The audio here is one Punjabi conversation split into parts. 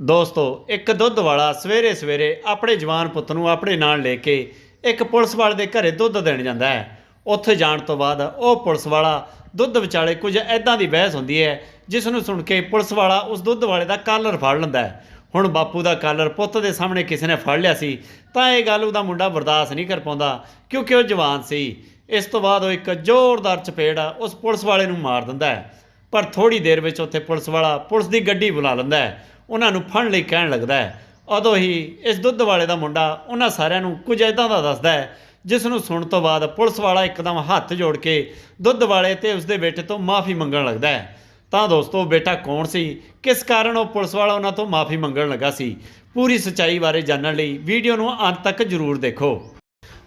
ਦੋਸਤੋ, ਇੱਕ ਦੁੱਧ ਵਾਲਾ ਸਵੇਰੇ ਸਵੇਰੇ ਆਪਣੇ ਜਵਾਨ ਪੁੱਤ ਨੂੰ ਆਪਣੇ ਨਾਲ ਲੈ ਕੇ ਇੱਕ ਪੁਲਿਸ ਵਾਲੇ ਦੇ ਘਰੇ ਦੁੱਧ ਦੇਣ ਜਾਂਦਾ ਹੈ। ਉੱਥੇ ਜਾਣ ਤੋਂ ਬਾਅਦ ਉਹ ਪੁਲਿਸ ਵਾਲਾ ਦੁੱਧ ਵਿਚਾਲੇ ਕੁਝ ਐਦਾਂ ਦੀ ਬਹਿਸ ਹੁੰਦੀ ਹੈ, ਜਿਸ ਨੂੰ ਸੁਣ ਕੇ ਪੁਲਿਸ ਵਾਲਾ ਉਸ ਦੁੱਧ ਵਾਲੇ ਦਾ ਕਾਲਰ ਫੜ ਲੈਂਦਾ ਹੈ। ਹੁਣ ਬਾਪੂ ਦਾ ਕਾਲਰ ਪੁੱਤ ਦੇ ਸਾਹਮਣੇ ਕਿਸੇ ਨੇ ਫੜ ਲਿਆ ਸੀ, ਤਾਂ ਇਹ ਗੱਲ ਉਹਦਾ ਮੁੰਡਾ ਬਰਦਾਸ਼ਤ ਨਹੀਂ ਕਰ ਪਾਉਂਦਾ, ਕਿਉਂਕਿ ਉਹ ਜਵਾਨ ਸੀ। ਇਸ ਤੋਂ ਬਾਅਦ ਉਹ ਇੱਕ ਜ਼ੋਰਦਾਰ ਚਪੇੜ ਉਸ ਪੁਲਿਸ ਵਾਲੇ ਨੂੰ ਮਾਰ ਦਿੰਦਾ ਹੈ। ਪਰ ਥੋੜੀ ਦੇਰ ਵਿੱਚ ਉੱਥੇ ਪੁਲਿਸ ਵਾਲਾ ਪੁਲਿਸ ਦੀ ਗੱਡੀ ਬੁਲਾ ਲੈਂਦਾ ਹੈ। ਉਹਨਾਂ ਨੂੰ ਫੜਨ ਲਈ ਕਹਿਣ ਲੱਗਦਾ ਹੈ। ਉਦੋਂ ਹੀ ਇਸ ਦੁੱਧ ਵਾਲੇ ਦਾ ਮੁੰਡਾ ਉਹਨਾਂ ਸਾਰਿਆਂ ਨੂੰ ਕੁਝ ਇਦਾਂ ਦਾ ਦੱਸਦਾ ਹੈ, ਜਿਸ ਨੂੰ ਸੁਣਨ ਤੋਂ ਬਾਅਦ ਪੁਲਿਸ ਵਾਲਾ ਇੱਕਦਮ ਹੱਥ ਜੋੜ ਕੇ ਦੁੱਧ ਵਾਲੇ ਤੇ ਉਸਦੇ ਬੇਟੇ ਤੋਂ ਮਾਫੀ ਮੰਗਣ ਲੱਗਦਾ ਹੈ। ਤਾਂ ਦੋਸਤੋ, ਬੇਟਾ ਕੌਣ ਸੀ? ਕਿਸ ਕਾਰਨ ਉਹ ਪੁਲਿਸ ਵਾਲਾ ਉਹਨਾਂ ਤੋਂ ਮਾਫੀ ਮੰਗਣ ਲੱਗਾ ਸੀ? ਪੂਰੀ ਸੱਚਾਈ ਬਾਰੇ ਜਾਣਨ ਲਈ ਵੀਡੀਓ ਨੂੰ ਅੰਤ ਤੱਕ ਜ਼ਰੂਰ ਦੇਖੋ।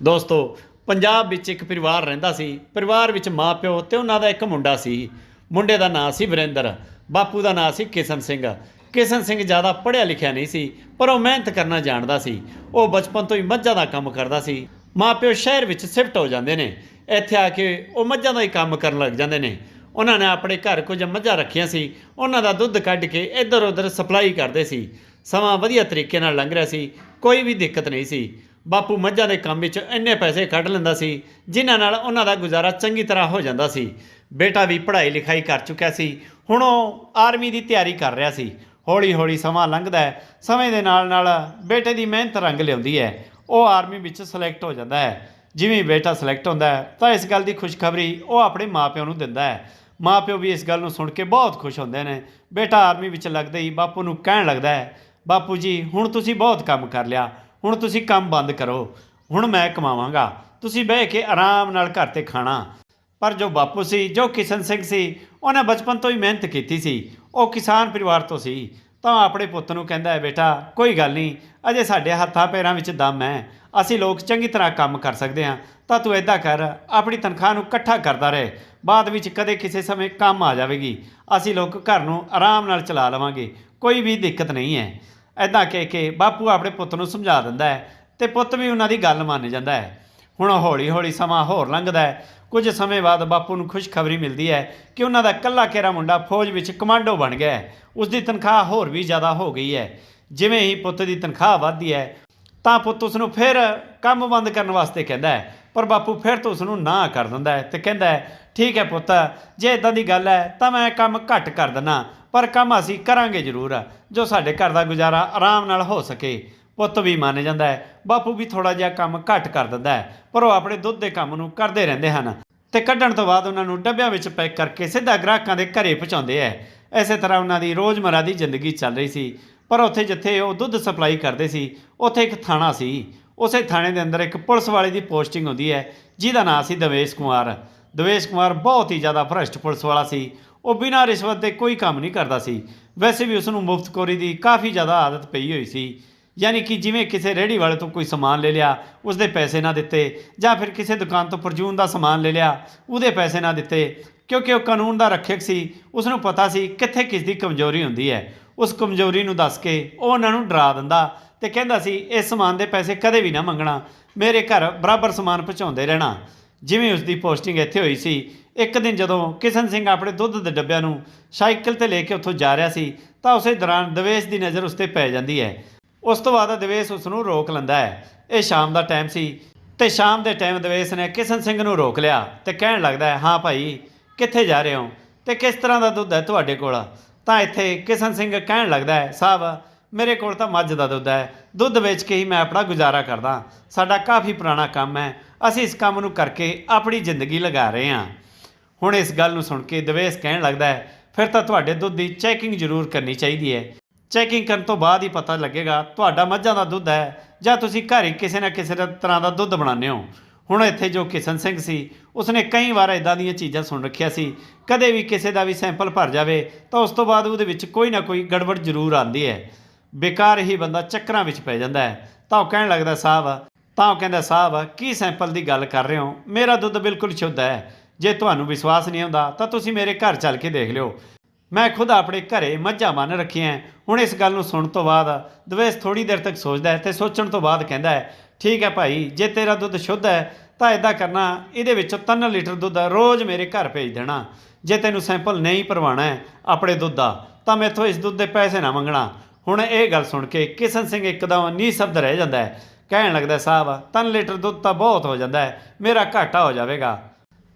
ਦੋਸਤੋ, ਪੰਜਾਬ ਵਿੱਚ ਇੱਕ ਪਰਿਵਾਰ ਰਹਿੰਦਾ ਸੀ। ਪਰਿਵਾਰ ਵਿੱਚ ਮਾਂ ਪਿਓ ਤੇ ਉਹਨਾਂ ਦਾ ਇੱਕ ਮੁੰਡਾ ਸੀ। ਮੁੰਡੇ ਦਾ ਨਾਂ ਸੀ ਵਰਿੰਦਰ, ਬਾਪੂ ਦਾ ਨਾਂ ਸੀ ਕਿਸ਼ਨ ਸਿੰਘ। ਕਿਸ਼ਨ ਸਿੰਘ ਜ਼ਿਆਦਾ ਪੜ੍ਹਿਆ ਲਿਖਿਆ ਨਹੀਂ ਸੀ, ਪਰ ਉਹ ਮਿਹਨਤ ਕਰਨਾ ਜਾਣਦਾ ਸੀ। ਉਹ ਬਚਪਨ ਤੋਂ ਹੀ ਮੱਝਾਂ ਦਾ ਕੰਮ ਕਰਦਾ ਸੀ। ਮਾਂ ਪਿਓ ਸ਼ਹਿਰ ਵਿੱਚ ਸ਼ਿਫਟ ਹੋ ਜਾਂਦੇ ਨੇ। ਇੱਥੇ ਆ ਕੇ ਉਹ ਮੱਝਾਂ ਦਾ ਹੀ ਕੰਮ ਕਰਨ ਲੱਗ ਜਾਂਦੇ ਨੇ। ਉਹਨਾਂ ਨੇ ਆਪਣੇ ਘਰ ਕੁਝ ਮੱਝਾਂ ਰੱਖੀਆਂ ਸੀ। ਉਹਨਾਂ ਦਾ ਦੁੱਧ ਕੱਢ ਕੇ ਇੱਧਰ ਉੱਧਰ ਸਪਲਾਈ ਕਰਦੇ ਸੀ। ਸਮਾਂ ਵਧੀਆ ਤਰੀਕੇ ਨਾਲ ਲੰਘ ਰਿਹਾ ਸੀ। ਕੋਈ ਵੀ ਦਿੱਕਤ ਨਹੀਂ ਸੀ। ਬਾਪੂ ਮੱਝਾਂ ਦੇ ਕੰਮ ਵਿੱਚ ਇੰਨੇ ਪੈਸੇ ਕੱਢ ਲੈਂਦਾ ਸੀ, ਜਿਨ੍ਹਾਂ ਨਾਲ ਉਹਨਾਂ ਦਾ ਗੁਜ਼ਾਰਾ ਚੰਗੀ ਤਰ੍ਹਾਂ ਹੋ ਜਾਂਦਾ ਸੀ। ਬੇਟਾ ਵੀ ਪੜ੍ਹਾਈ ਲਿਖਾਈ ਕਰ ਚੁੱਕਿਆ ਸੀ। ਹੁਣ ਉਹ ਆਰਮੀ ਦੀ ਤਿਆਰੀ ਕਰ ਰਿਹਾ ਸੀ। ਹੌਲੀ ਹੌਲੀ ਸਮਾਂ ਲੰਘਦਾ ਹੈ। ਸਮੇਂ ਦੇ ਨਾਲ ਨਾਲ ਬੇਟੇ ਦੀ ਮਿਹਨਤ ਰੰਗ ਲਿਆਉਂਦੀ ਹੈ। ਉਹ ਆਰਮੀ ਵਿੱਚ ਸਿਲੈਕਟ ਹੋ ਜਾਂਦਾ ਹੈ। ਜਿਵੇਂ ਬੇਟਾ ਸਿਲੈਕਟ ਹੁੰਦਾ ਹੈ, ਤਾਂ ਇਸ ਗੱਲ ਦੀ ਖੁਸ਼ਖਬਰੀ ਉਹ ਆਪਣੇ ਮਾਪਿਆਂ ਨੂੰ ਦਿੰਦਾ ਹੈ। ਮਾਪਿਓ ਵੀ ਇਸ ਗੱਲ ਨੂੰ ਸੁਣ ਕੇ ਬਹੁਤ ਖੁਸ਼ ਹੁੰਦੇ ਨੇ। ਬੇਟਾ ਆਰਮੀ ਵਿੱਚ ਲੱਗਦੇ ਹੀ ਬਾਪੂ ਨੂੰ ਕਹਿਣ ਲੱਗਦਾ ਹੈ, ਬਾਪੂ ਜੀ, ਹੁਣ ਤੁਸੀਂ ਬਹੁਤ ਕੰਮ ਕਰ ਲਿਆ। ਹੁਣ ਤੁਸੀਂ ਕੰਮ ਬੰਦ ਕਰੋ। ਹੁਣ ਮੈਂ ਕਮਾਵਾਂਗਾ। ਤੁਸੀਂ ਬਹਿ ਕੇ ਆਰਾਮ ਨਾਲ ਘਰ ਤੇ ਖਾਣਾ। ਪਰ ਜੋ ਬਾਪੂ ਸੀ, ਜੋ ਕਿਸ਼ਨ ਸਿੰਘ ਸੀ, ਉਹਨੇ ਬਚਪਨ ਤੋਂ ਹੀ ਮਿਹਨਤ ਕੀਤੀ ਸੀ। ਉਹ ਕਿਸਾਨ ਪਰਿਵਾਰ ਤੋਂ ਸੀ। ਤਾਂ ਆਪਣੇ ਪੁੱਤ ਨੂੰ ਕਹਿੰਦਾ ਹੈ ਬੇਟਾ, ਕੋਈ ਗੱਲ ਨਹੀਂ, ਅਜੇ ਸਾਡੇ ਹੱਥਾਂ ਪੈਰਾਂ ਵਿੱਚ ਦਮ ਹੈ। ਅਸੀਂ ਲੋਕ ਚੰਗੀ ਤਰ੍ਹਾਂ ਕੰਮ ਕਰ ਸਕਦੇ ਹਾਂ। ਤਾਂ ਤੂੰ ਐਦਾਂ ਕਰ, ਆਪਣੀ ਤਨਖਾਹ ਨੂੰ ਇਕੱਠਾ ਕਰਦਾ ਰਹੇ। ਬਾਅਦ ਵਿੱਚ ਕਦੇ ਕਿਸੇ ਸਮੇਂ ਕੰਮ ਆ ਜਾਵੇਗੀ। ਅਸੀਂ ਲੋਕ ਘਰ ਨੂੰ ਆਰਾਮ ਨਾਲ ਚਲਾ ਲਵਾਂਗੇ। ਕੋਈ ਵੀ ਦਿੱਕਤ ਨਹੀਂ ਹੈ। ਐਦਾਂ ਕਹਿ ਕੇ ਬਾਪੂ ਆਪਣੇ ਪੁੱਤ ਨੂੰ ਸਮਝਾ ਦਿੰਦਾ ਹੈ ਤੇ ਪੁੱਤ ਵੀ ਉਹਨਾਂ ਦੀ ਗੱਲ ਮੰਨ ਜਾਂਦਾ ਹੈ। ਹੁਣ ਹੌਲੀ ਹੌਲੀ ਸਮਾਂ ਹੋਰ ਲੰਘਦਾ ਹੈ। ਕੁਝ ਸਮੇਂ ਬਾਅਦ ਬਾਪੂ ਨੂੰ ਖੁਸ਼ਖਬਰੀ ਮਿਲਦੀ ਹੈ ਕਿ ਉਹਨਾਂ ਦਾ ਕੱਲਾ ਕੇਰਾ ਮੁੰਡਾ ਫੌਜ ਵਿੱਚ ਕਮਾਂਡੋ ਬਣ ਗਿਆ ਹੈ। ਉਸ ਦੀ ਤਨਖਾਹ ਹੋਰ ਵੀ ਜ਼ਿਆਦਾ ਹੋ ਗਈ ਹੈ। ਜਿਵੇਂ ਹੀ ਪੁੱਤ ਦੀ ਤਨਖਾਹ ਵੱਧਦੀ ਹੈ, ਤਾਂ ਪੁੱਤ ਉਸ ਨੂੰ ਫਿਰ ਕੰਮ ਬੰਦ ਕਰਨ ਵਾਸਤੇ ਕਹਿੰਦਾ ਹੈ। ਪਰ ਬਾਪੂ ਫਿਰ ਤੋਂ ਉਸ ਨੂੰ ਨਾ ਕਰ ਦਿੰਦਾ ਹੈ ਤੇ ਕਹਿੰਦਾ ਹੈ, ਠੀਕ ਹੈ ਪੁੱਤ, ਜੇ ਇਦਾਂ ਦੀ ਗੱਲ ਹੈ ਤਾਂ ਮੈਂ ਕੰਮ ਘੱਟ ਕਰ ਦਿੰਨਾ ਪਰ ਕੰਮ ਅਸੀਂ ਕਰਾਂਗੇ ਜ਼ਰੂਰ, ਜੋ ਸਾਡੇ ਘਰ ਦਾ ਗੁਜ਼ਾਰਾ ਆਰਾਮ ਨਾਲ ਹੋ ਸਕੇ। ਪੁੱਤ ਵੀ ਮੰਨ ਜਾਂਦਾ ਹੈ, ਬਾਪੂ ਵੀ ਥੋੜਾ ਜਿਹਾ ਕੰਮ ਘੱਟ ਕਰ ਦਿੰਦਾ ਹੈ, ਪਰ ਉਹ ਆਪਣੇ ਦੁੱਧ ਦੇ ਕੰਮ ਨੂੰ ਕਰਦੇ ਰਹਿੰਦੇ ਹਨ ਤੇ ਕੱਢਣ ਤੋਂ ਬਾਅਦ ਉਹਨਾਂ ਨੂੰ ਡੱਬਿਆਂ ਵਿੱਚ ਪੈਕ ਕਰਕੇ ਸਿੱਧਾ ਗ੍ਰਾਹਕਾਂ ਦੇ ਘਰੇ ਪਹੁੰਚਾਉਂਦੇ ਐ ਐਸੇ ਤਰ੍ਹਾਂ ਉਹਨਾਂ ਦੀ ਰੋਜ਼ਮਰਾ ਦੀ ਜ਼ਿੰਦਗੀ ਚੱਲ ਰਹੀ ਸੀ, ਪਰ ਉੱਥੇ ਜਿੱਥੇ ਉਹ ਦੁੱਧ ਸਪਲਾਈ ਕਰਦੇ ਸੀ, ਉੱਥੇ ਇੱਕ ਥਾਣਾ ਸੀ। ਉਸੇ ਥਾਣੇ ਦੇ ਅੰਦਰ ਇੱਕ ਪੁਲਿਸ ਵਾਲੇ ਦੀ ਪੋਸਟਿੰਗ ਹੁੰਦੀ ਹੈ, ਜਿਹਦਾ ਨਾਂ ਸੀ ਦਵੇਸ਼ ਕੁਮਾਰ। ਦਵੇਸ਼ ਕੁਮਾਰ ਬਹੁਤ ਹੀ ਜ਼ਿਆਦਾ ਭ੍ਰਸ਼ਟ ਪੁਲਿਸ ਵਾਲਾ ਸੀ। ਉਹ ਬਿਨਾਂ ਰਿਸ਼ਵਤ ਦੇ ਕੋਈ ਕੰਮ ਨਹੀਂ ਕਰਦਾ ਸੀ। ਵੈਸੇ ਵੀ ਉਸ ਨੂੰ ਮੁਫਤਖੋਰੀ ਦੀ ਕਾਫੀ ਜ਼ਿਆਦਾ ਆਦਤ ਪਈ ਹੋਈ ਸੀ। ਯਾਨੀ ਕਿ ਜਿਵੇਂ ਕਿਸੇ ਰੇਹੜੀ ਵਾਲੇ ਤੋਂ ਕੋਈ ਸਮਾਨ ਲੈ ਲਿਆ, ਉਸਦੇ ਪੈਸੇ ਨਾ ਦਿੱਤੇ, ਜਾਂ ਫਿਰ ਕਿਸੇ ਦੁਕਾਨ ਤੋਂ ਪਰਜੂਨ ਦਾ ਸਮਾਨ ਲੈ ਲਿਆ, ਉਹਦੇ ਪੈਸੇ ਨਾ ਦਿੱਤੇ, ਕਿਉਂਕਿ ਉਹ ਕਾਨੂੰਨ ਦਾ ਰੱਖਿਅਕ ਸੀ ਉਸ ਨੂੰ ਪਤਾ ਸੀ ਕਿੱਥੇ ਕਿਸ ਦੀ ਕਮਜ਼ੋਰੀ ਹੁੰਦੀ ਹੈ। ਉਸ ਕਮਜ਼ੋਰੀ ਨੂੰ ਦੱਸ ਕੇ ਉਹ ਉਹਨਾਂ ਨੂੰ ਡਰਾ ਦਿੰਦਾ ਤੇ ਕਹਿੰਦਾ ਸੀ, ਇਸ ਸਮਾਨ ਦੇ ਪੈਸੇ ਕਦੇ ਵੀ ਨਾ ਮੰਗਣਾ, ਮੇਰੇ ਘਰ ਬਰਾਬਰ ਸਮਾਨ ਪਹੁੰਚਾਉਂਦੇ ਰਹਿਣਾ। ਜਿਵੇਂ ਉਸ ਦੀ ਪੋਸਟਿੰਗ ਇੱਥੇ ਹੋਈ ਸੀ, ਇੱਕ ਦਿਨ ਜਦੋਂ ਕਿਸ਼ਨ ਸਿੰਘ ਆਪਣੇ ਦੁੱਧ ਦੇ ਡੱਬਿਆਂ ਨੂੰ ਸਾਈਕਲ ਤੇ ਲੈ ਕੇ ਉੱਥੋਂ ਜਾ ਰਿਹਾ ਸੀ, ਤਾਂ ਉਸੇ ਦੌਰਾਨ ਦਵੇਸ਼ ਦੀ ਨਜ਼ਰ ਉਸ ਤੇ ਪੈ ਜਾਂਦੀ ਹੈ। ਉਸ ਤੋਂ ਬਾਅਦ ਦਵੇਸ਼ ਉਸ ਨੂੰ ਰੋਕ ਲੈਂਦਾ ਹੈ। ਇਹ ਸ਼ਾਮ ਦਾ ਟਾਈਮ ਸੀ ਤੇ ਸ਼ਾਮ ਦੇ ਟਾਈਮ ਦਵੇਸ਼ ਨੇ ਕਿਸ਼ਨ ਸਿੰਘ ਨੂੰ ਰੋਕ ਲਿਆ ਤੇ ਕਹਿਣ ਲੱਗਦਾ ਹੈ, ਹਾਂ ਭਾਈ, ਕਿੱਥੇ ਜਾ ਰਹੇ ਹੋ ਤੇ ਕਿਸ ਤਰ੍ਹਾਂ ਦਾ ਦੁੱਧ ਹੈ ਤੁਹਾਡੇ ਕੋਲ? ਤਾਂ ਇੱਥੇ ਕਿਸ਼ਨ ਸਿੰਘ ਕਹਿਣ ਲੱਗਦਾ ਹੈ ਸਾਹਿਬ ਮੇਰੇ ਕੋਲ ਤਾਂ ਮੱਝ ਦਾ ਦੁੱਧ ਹੈ। ਦੁੱਧ ਵੇਚ ਕੇ ਹੀ ਮੈਂ ਆਪਣਾ ਗੁਜ਼ਾਰਾ ਕਰਦਾ। ਸਾਡਾ ਕਾਫੀ ਪੁਰਾਣਾ ਕੰਮ ਹੈ। ਅਸੀਂ ਇਸ ਕੰਮ ਨੂੰ ਕਰਕੇ ਆਪਣੀ ਜ਼ਿੰਦਗੀ ਲਗਾ ਰਹੇ ਹਾਂ। ਹੁਣ ਇਸ ਗੱਲ ਨੂੰ ਸੁਣ ਕੇ ਦਵੇਸ਼ ਕਹਿਣ ਲੱਗਦਾ ਹੈ, ਫਿਰ ਤਾਂ ਤੁਹਾਡੇ ਦੁੱਧ ਦੀ ਚੈਕਿੰਗ ਜ਼ਰੂਰ ਕਰਨੀ ਚਾਹੀਦੀ ਹੈ। ਚੈਕਿੰਗ ਕਰਨ ਤੋਂ ਬਾਅਦ ਹੀ ਪਤਾ ਲੱਗੇਗਾ ਤੁਹਾਡਾ ਮੱਝਾਂ ਦਾ ਦੁੱਧ ਹੈ ਜਾਂ ਤੁਸੀਂ ਘਰ ਹੀ ਕਿਸੇ ਨਾ ਕਿਸੇ ਤਰ੍ਹਾਂ ਦਾ ਦੁੱਧ ਬਣਾਉਂਦੇ ਹੋ। ਹੁਣ ਇੱਥੇ ਜੋ ਕਿਸ਼ਨ ਸਿੰਘ ਸੀ, ਉਸਨੇ ਕਈ ਵਾਰ ਇਦਾਂ ਦੀਆਂ ਚੀਜ਼ਾਂ ਸੁਣ ਰੱਖਿਆ ਸੀ। ਕਦੇ ਵੀ ਕਿਸੇ ਦਾ ਵੀ ਸੈਂਪਲ ਭਰ ਜਾਵੇ ਤਾਂ ਉਸ ਤੋਂ ਬਾਅਦ ਉਹਦੇ ਵਿੱਚ ਕੋਈ ਨਾ ਕੋਈ ਗੜਬੜ ਜ਼ਰੂਰ ਆਉਂਦੀ ਹੈ। ਬੇਕਾਰ ਹੀ ਬੰਦਾ ਚੱਕਰਾਂ ਵਿੱਚ ਪੈ ਜਾਂਦਾ ਹੈ। ਤਾਂ ਉਹ ਕਹਿਣ ਲੱਗਦਾ ਸਾਹਿਬ ਤਾਂ ਉਹ ਕਹਿੰਦਾ ਸਾਹਿਬ ਕੀ ਸੈਂਪਲ ਦੀ ਗੱਲ ਕਰ ਰਹੇ ਹੋ? ਮੇਰਾ ਦੁੱਧ ਬਿਲਕੁਲ ਸ਼ੁੱਧ ਹੈ। ਜੇ ਤੁਹਾਨੂੰ ਵਿਸ਼ਵਾਸ ਨਹੀਂ ਆਉਂਦਾ ਤਾਂ ਤੁਸੀਂ ਮੇਰੇ ਘਰ ਚੱਲ ਕੇ ਦੇਖ ਲਿਓ। ਮੈਂ ਖੁਦ ਆਪਣੇ ਘਰੇ ਮੱਝਾਂ ਬੰਨ ਰੱਖੀਆਂ ਹੁਣ ਇਸ ਗੱਲ ਨੂੰ ਸੁਣਨ ਤੋਂ ਬਾਅਦ ਦਵੇਸ਼ ਥੋੜੀ ਦੇਰ ਤੱਕ ਸੋਚਦਾ ਹੈ ਤੇ ਸੋਚਣ ਤੋਂ ਬਾਅਦ ਕਹਿੰਦਾ ਹੈ ਠੀਕ ਹੈ ਭਾਈ, ਜੇ ਤੇਰਾ ਦੁੱਧ ਸ਼ੁੱਧ ਹੈ ਤਾਂ ਇਦਾਂ ਕਰਨਾ, ਇਹਦੇ ਵਿੱਚੋਂ 3 ਲੀਟਰ ਦੁੱਧ ਰੋਜ਼ ਮੇਰੇ ਘਰ ਭੇਜ ਦੇਣਾ। ਜੇ ਤੈਨੂੰ ਸੈਂਪਲ ਨਹੀਂ ਭਰਵਾਉਣਾ ਹੈ ਆਪਣੇ ਦੁੱਧ ਦਾ, ਤਾਂ ਮੈਥੋਂ ਇਸ ਦੁੱਧ ਦੇ ਪੈਸੇ ਨਾ ਮੰਗਣਾ। ਹੁਣ ਇਹ ਗੱਲ ਸੁਣ ਕੇ ਕਿਸ਼ਨ ਸਿੰਘ ਇੱਕਦਮ ਨਿਸ਼ਬਦ ਰਹਿ ਜਾਂਦਾ ਹੈ ਕਹਿਣ ਲੱਗਦਾ ਸਾਹਿਬ ਤਿੰਨ ਲੀਟਰ ਦੁੱਧ ਤਾਂ ਬਹੁਤ ਹੋ ਜਾਂਦਾ ਹੈ ਮੇਰਾ ਘਾਟਾ ਹੋ ਜਾਵੇਗਾ।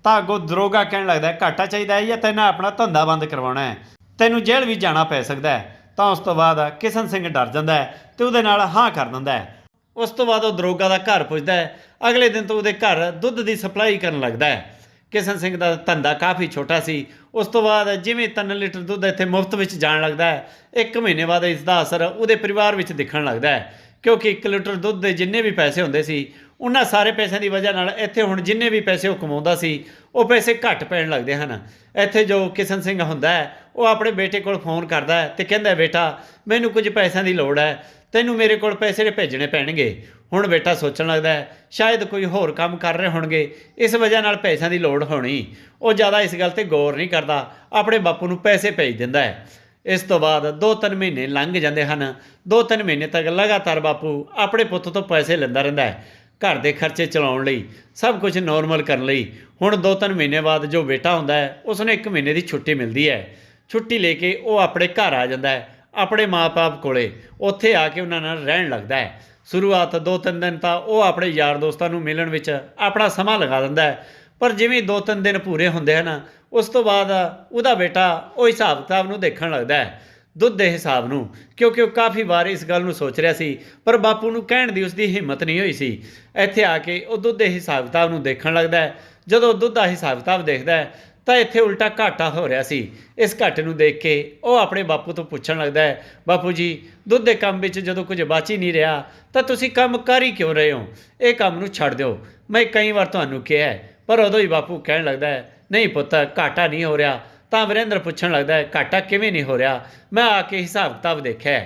ਤਾਂ ਅੱਗੋਂ ਦਰੋਗਾ ਕਹਿਣ ਲੱਗਦਾ ਹੈ, ਘਾਟਾ ਚਾਹੀਦਾ ਹੈ ਜਾਂ ਤੈਨੂੰ ਆਪਣਾ ਧੰਦਾ ਬੰਦ ਕਰਵਾਉਣਾ ਹੈ? ਤੈਨੂੰ ਜੇਲ੍ਹ ਵੀ ਜਾਣਾ ਪੈ ਸਕਦਾ ਹੈ ਤਾਂ ਉਸ ਤੋਂ ਬਾਅਦ ਕਿਸ਼ਨ ਸਿੰਘ ਡਰ ਜਾਂਦਾ ਹੈ ਤੇ ਉਹਦੇ ਨਾਲ ਹਾਂ ਕਰ ਦਿੰਦਾ ਹੈ। ਉਸ ਤੋਂ ਬਾਅਦ ਉਹ ਦਰੋਗਾ ਦਾ ਘਰ ਪੁੱਜਦਾ ਹੈ ਅਗਲੇ ਦਿਨ ਤੋਂ ਉਹਦੇ ਘਰ ਦੁੱਧ ਦੀ ਸਪਲਾਈ ਕਰਨ ਲੱਗਦਾ ਹੈ। ਕਿਸ਼ਨ ਸਿੰਘ ਦਾ ਧੰਦਾ ਕਾਫੀ ਛੋਟਾ ਸੀ ਉਸ ਤੋਂ ਬਾਅਦ ਜਿਵੇਂ 3 ਲੀਟਰ ਦੁੱਧ ਇੱਥੇ ਮੁਫਤ ਵਿੱਚ ਜਾਣ ਲੱਗਦਾ ਹੈ ਇੱਕ ਮਹੀਨੇ ਬਾਅਦ ਇਸ ਦਾ ਅਸਰ ਉਹਦੇ ਪਰਿਵਾਰ ਵਿੱਚ ਦਿਖਣ ਲੱਗਦਾ ਹੈ। ਕਿਉਂਕਿ 1 ਲੀਟਰ ਦੁੱਧ ਦੇ ਜਿੰਨੇ ਵੀ ਪੈਸੇ ਹੁੰਦੇ ਸੀ, ਉਹਨਾਂ ਸਾਰੇ ਪੈਸਿਆਂ ਦੀ ਵਜ੍ਹਾ ਨਾਲ ਇੱਥੇ ਹੁਣ ਜਿੰਨੇ ਵੀ ਪੈਸੇ ਉਹ ਕਮਾਉਂਦਾ ਸੀ, ਉਹ ਪੈਸੇ ਘੱਟ ਪੈਣ ਲੱਗਦੇ ਹਨ। ਇੱਥੇ ਜੋ ਕਿਸ਼ਨ ਸਿੰਘ ਹੁੰਦਾ ਹੈ, ਉਹ ਆਪਣੇ ਬੇਟੇ ਕੋਲ ਫੋਨ ਕਰਦਾ ਹੈ ਤੇ ਕਹਿੰਦਾ, ਬੇਟਾ, ਮੈਨੂੰ ਕੁਝ ਪੈਸਿਆਂ ਦੀ ਲੋੜ ਹੈ, ਤੈਨੂੰ ਮੇਰੇ ਕੋਲ ਪੈਸੇ ਭੇਜਣੇ ਪੈਣਗੇ। ਹੁਣ ਬੇਟਾ ਸੋਚਣ ਲੱਗਦਾ ਹੈ, ਸ਼ਾਇਦ ਕੋਈ ਹੋਰ ਕੰਮ ਕਰ ਰਹੇ ਹੋਣਗੇ, ਇਸ ਵਜ੍ਹਾ ਨਾਲ ਪੈਸਿਆਂ ਦੀ ਲੋੜ ਹੋਣੀ। ਉਹ ਜ਼ਿਆਦਾ ਇਸ ਗੱਲ ਤੇ ਗੌਰ ਨਹੀਂ ਕਰਦਾ, ਆਪਣੇ ਬਾਪੂ ਨੂੰ ਪੈਸੇ ਭੇਜ ਦਿੰਦਾ ਹੈ। ਇਸ ਤੋਂ ਬਾਅਦ 2-3 ਮਹੀਨੇ ਲੰਘ ਜਾਂਦੇ ਹਨ। 2-3 ਮਹੀਨੇ ਤੱਕ ਲਗਾਤਾਰ ਬਾਪੂ ਆਪਣੇ ਪੁੱਤ ਤੋਂ ਪੈਸੇ ਲੈਂਦਾ ਰਹਿੰਦਾ ਹੈ, ਘਰ ਦੇ ਖਰਚੇ ਚਲਾਉਣ ਲਈ, ਸਭ ਕੁਝ ਨਾਰਮਲ ਕਰਨ ਲਈ। ਹੁਣ 2-3 ਮਹੀਨੇ ਬਾਅਦ ਜੋ ਬੇਟਾ ਹੁੰਦਾ ਹੈ ਉਸ ਨੂੰ 1 ਮਹੀਨੇ ਦੀ ਛੁੱਟੀ ਮਿਲਦੀ ਹੈ। ਛੁੱਟੀ ਲੈ ਕੇ ਉਹ ਆਪਣੇ ਘਰ ਆ ਜਾਂਦਾ ਹੈ, ਆਪਣੇ ਮਾਪੇ ਕੋਲੇ। ਉੱਥੇ ਆ ਕੇ ਉਹਨਾਂ ਨਾਲ ਰਹਿਣ ਲੱਗਦਾ ਹੈ। ਸ਼ੁਰੂਆਤ 2-3 ਦਿਨ ਤਾਂ ਉਹ ਆਪਣੇ ਯਾਰ ਦੋਸਤਾਂ ਨੂੰ ਮਿਲਣ ਵਿੱਚ ਆਪਣਾ ਸਮਾਂ ਲਗਾ ਦਿੰਦਾ ਹੈ। ਪਰ ਜਿਵੇਂ 2-3 ਦਿਨ ਪੂਰੇ ਹੁੰਦੇ ਹਨ ਉਸ ਤੋਂ ਬਾਅਦ ਉਹਦਾ ਬੇਟਾ ਉਹ ਹਿਸਾਬ ਕਿਤਾਬ ਨੂੰ ਦੇਖਣ ਲੱਗਦਾ ਹੈ ਦੁੱਧ ਦੇ ਹਿਸਾਬ ਨੂੰ ਕਿਉਂਕਿ ਉਹ ਕਾਫੀ ਵਾਰ ਇਸ ਗੱਲ ਨੂੰ ਸੋਚ ਰਿਹਾ ਸੀ ਪਰ ਬਾਪੂ ਨੂੰ ਕਹਿਣ ਦੀ ਉਸਦੀ ਹਿੰਮਤ ਨਹੀਂ ਹੋਈ ਸੀ। ਇੱਥੇ ਆ ਕੇ ਉਹ ਦੁੱਧ ਦੇ ਹਿਸਾਬ ਕਿਤਾਬ ਨੂੰ ਦੇਖਣ ਲੱਗਦਾ ਹੈ। ਜਦੋਂ ਦੁੱਧ ਦਾ ਹਿਸਾਬ ਕਿਤਾਬ ਦੇਖਦਾ ਹੈ ਤਾਂ ਇੱਥੇ ਉਲਟਾ ਘਾਟਾ ਹੋ ਰਿਹਾ ਸੀ। ਇਸ ਘਾਟੇ ਨੂੰ ਦੇਖ ਕੇ ਉਹ ਆਪਣੇ ਬਾਪੂ ਤੋਂ ਪੁੱਛਣ ਲੱਗਦਾ ਹੈ ਬਾਪੂ ਜੀ ਦੁੱਧ ਦੇ ਕੰਮ ਵਿੱਚ ਜਦੋਂ ਕੁਝ ਬਾਚ ਹੀ ਨਹੀਂ ਰਿਹਾ ਤਾਂ ਤੁਸੀਂ ਕੰਮ ਕਰ ਹੀ ਕਿਉਂ ਰਹੇ ਹੋ? ਇਹ ਕੰਮ ਨੂੰ ਛੱਡ ਦਿਓ। ਮੈਂ ਕਈ ਵਾਰ ਤੁਹਾਨੂੰ ਕਿਹਾ ਹੈ, ਪਰ ਉਦੋਂ ਹੀ ਬਾਪੂ ਕਹਿਣ ਲੱਗਦਾ ਹੈ, ਨਹੀਂ ਪੁੱਤ, ਘਾਟਾ ਨਹੀਂ ਹੋ ਰਿਹਾ। ਤਾਂ ਵਰਿੰਦਰ ਪੁੱਛਣ ਲੱਗਦਾ ਹੈ, ਘਾਟਾ ਕਿਵੇਂ ਨਹੀਂ ਹੋ ਰਿਹਾ? ਮੈਂ ਆ ਕੇ ਹਿਸਾਬ ਕਿਤਾਬ ਦੇਖਿਆ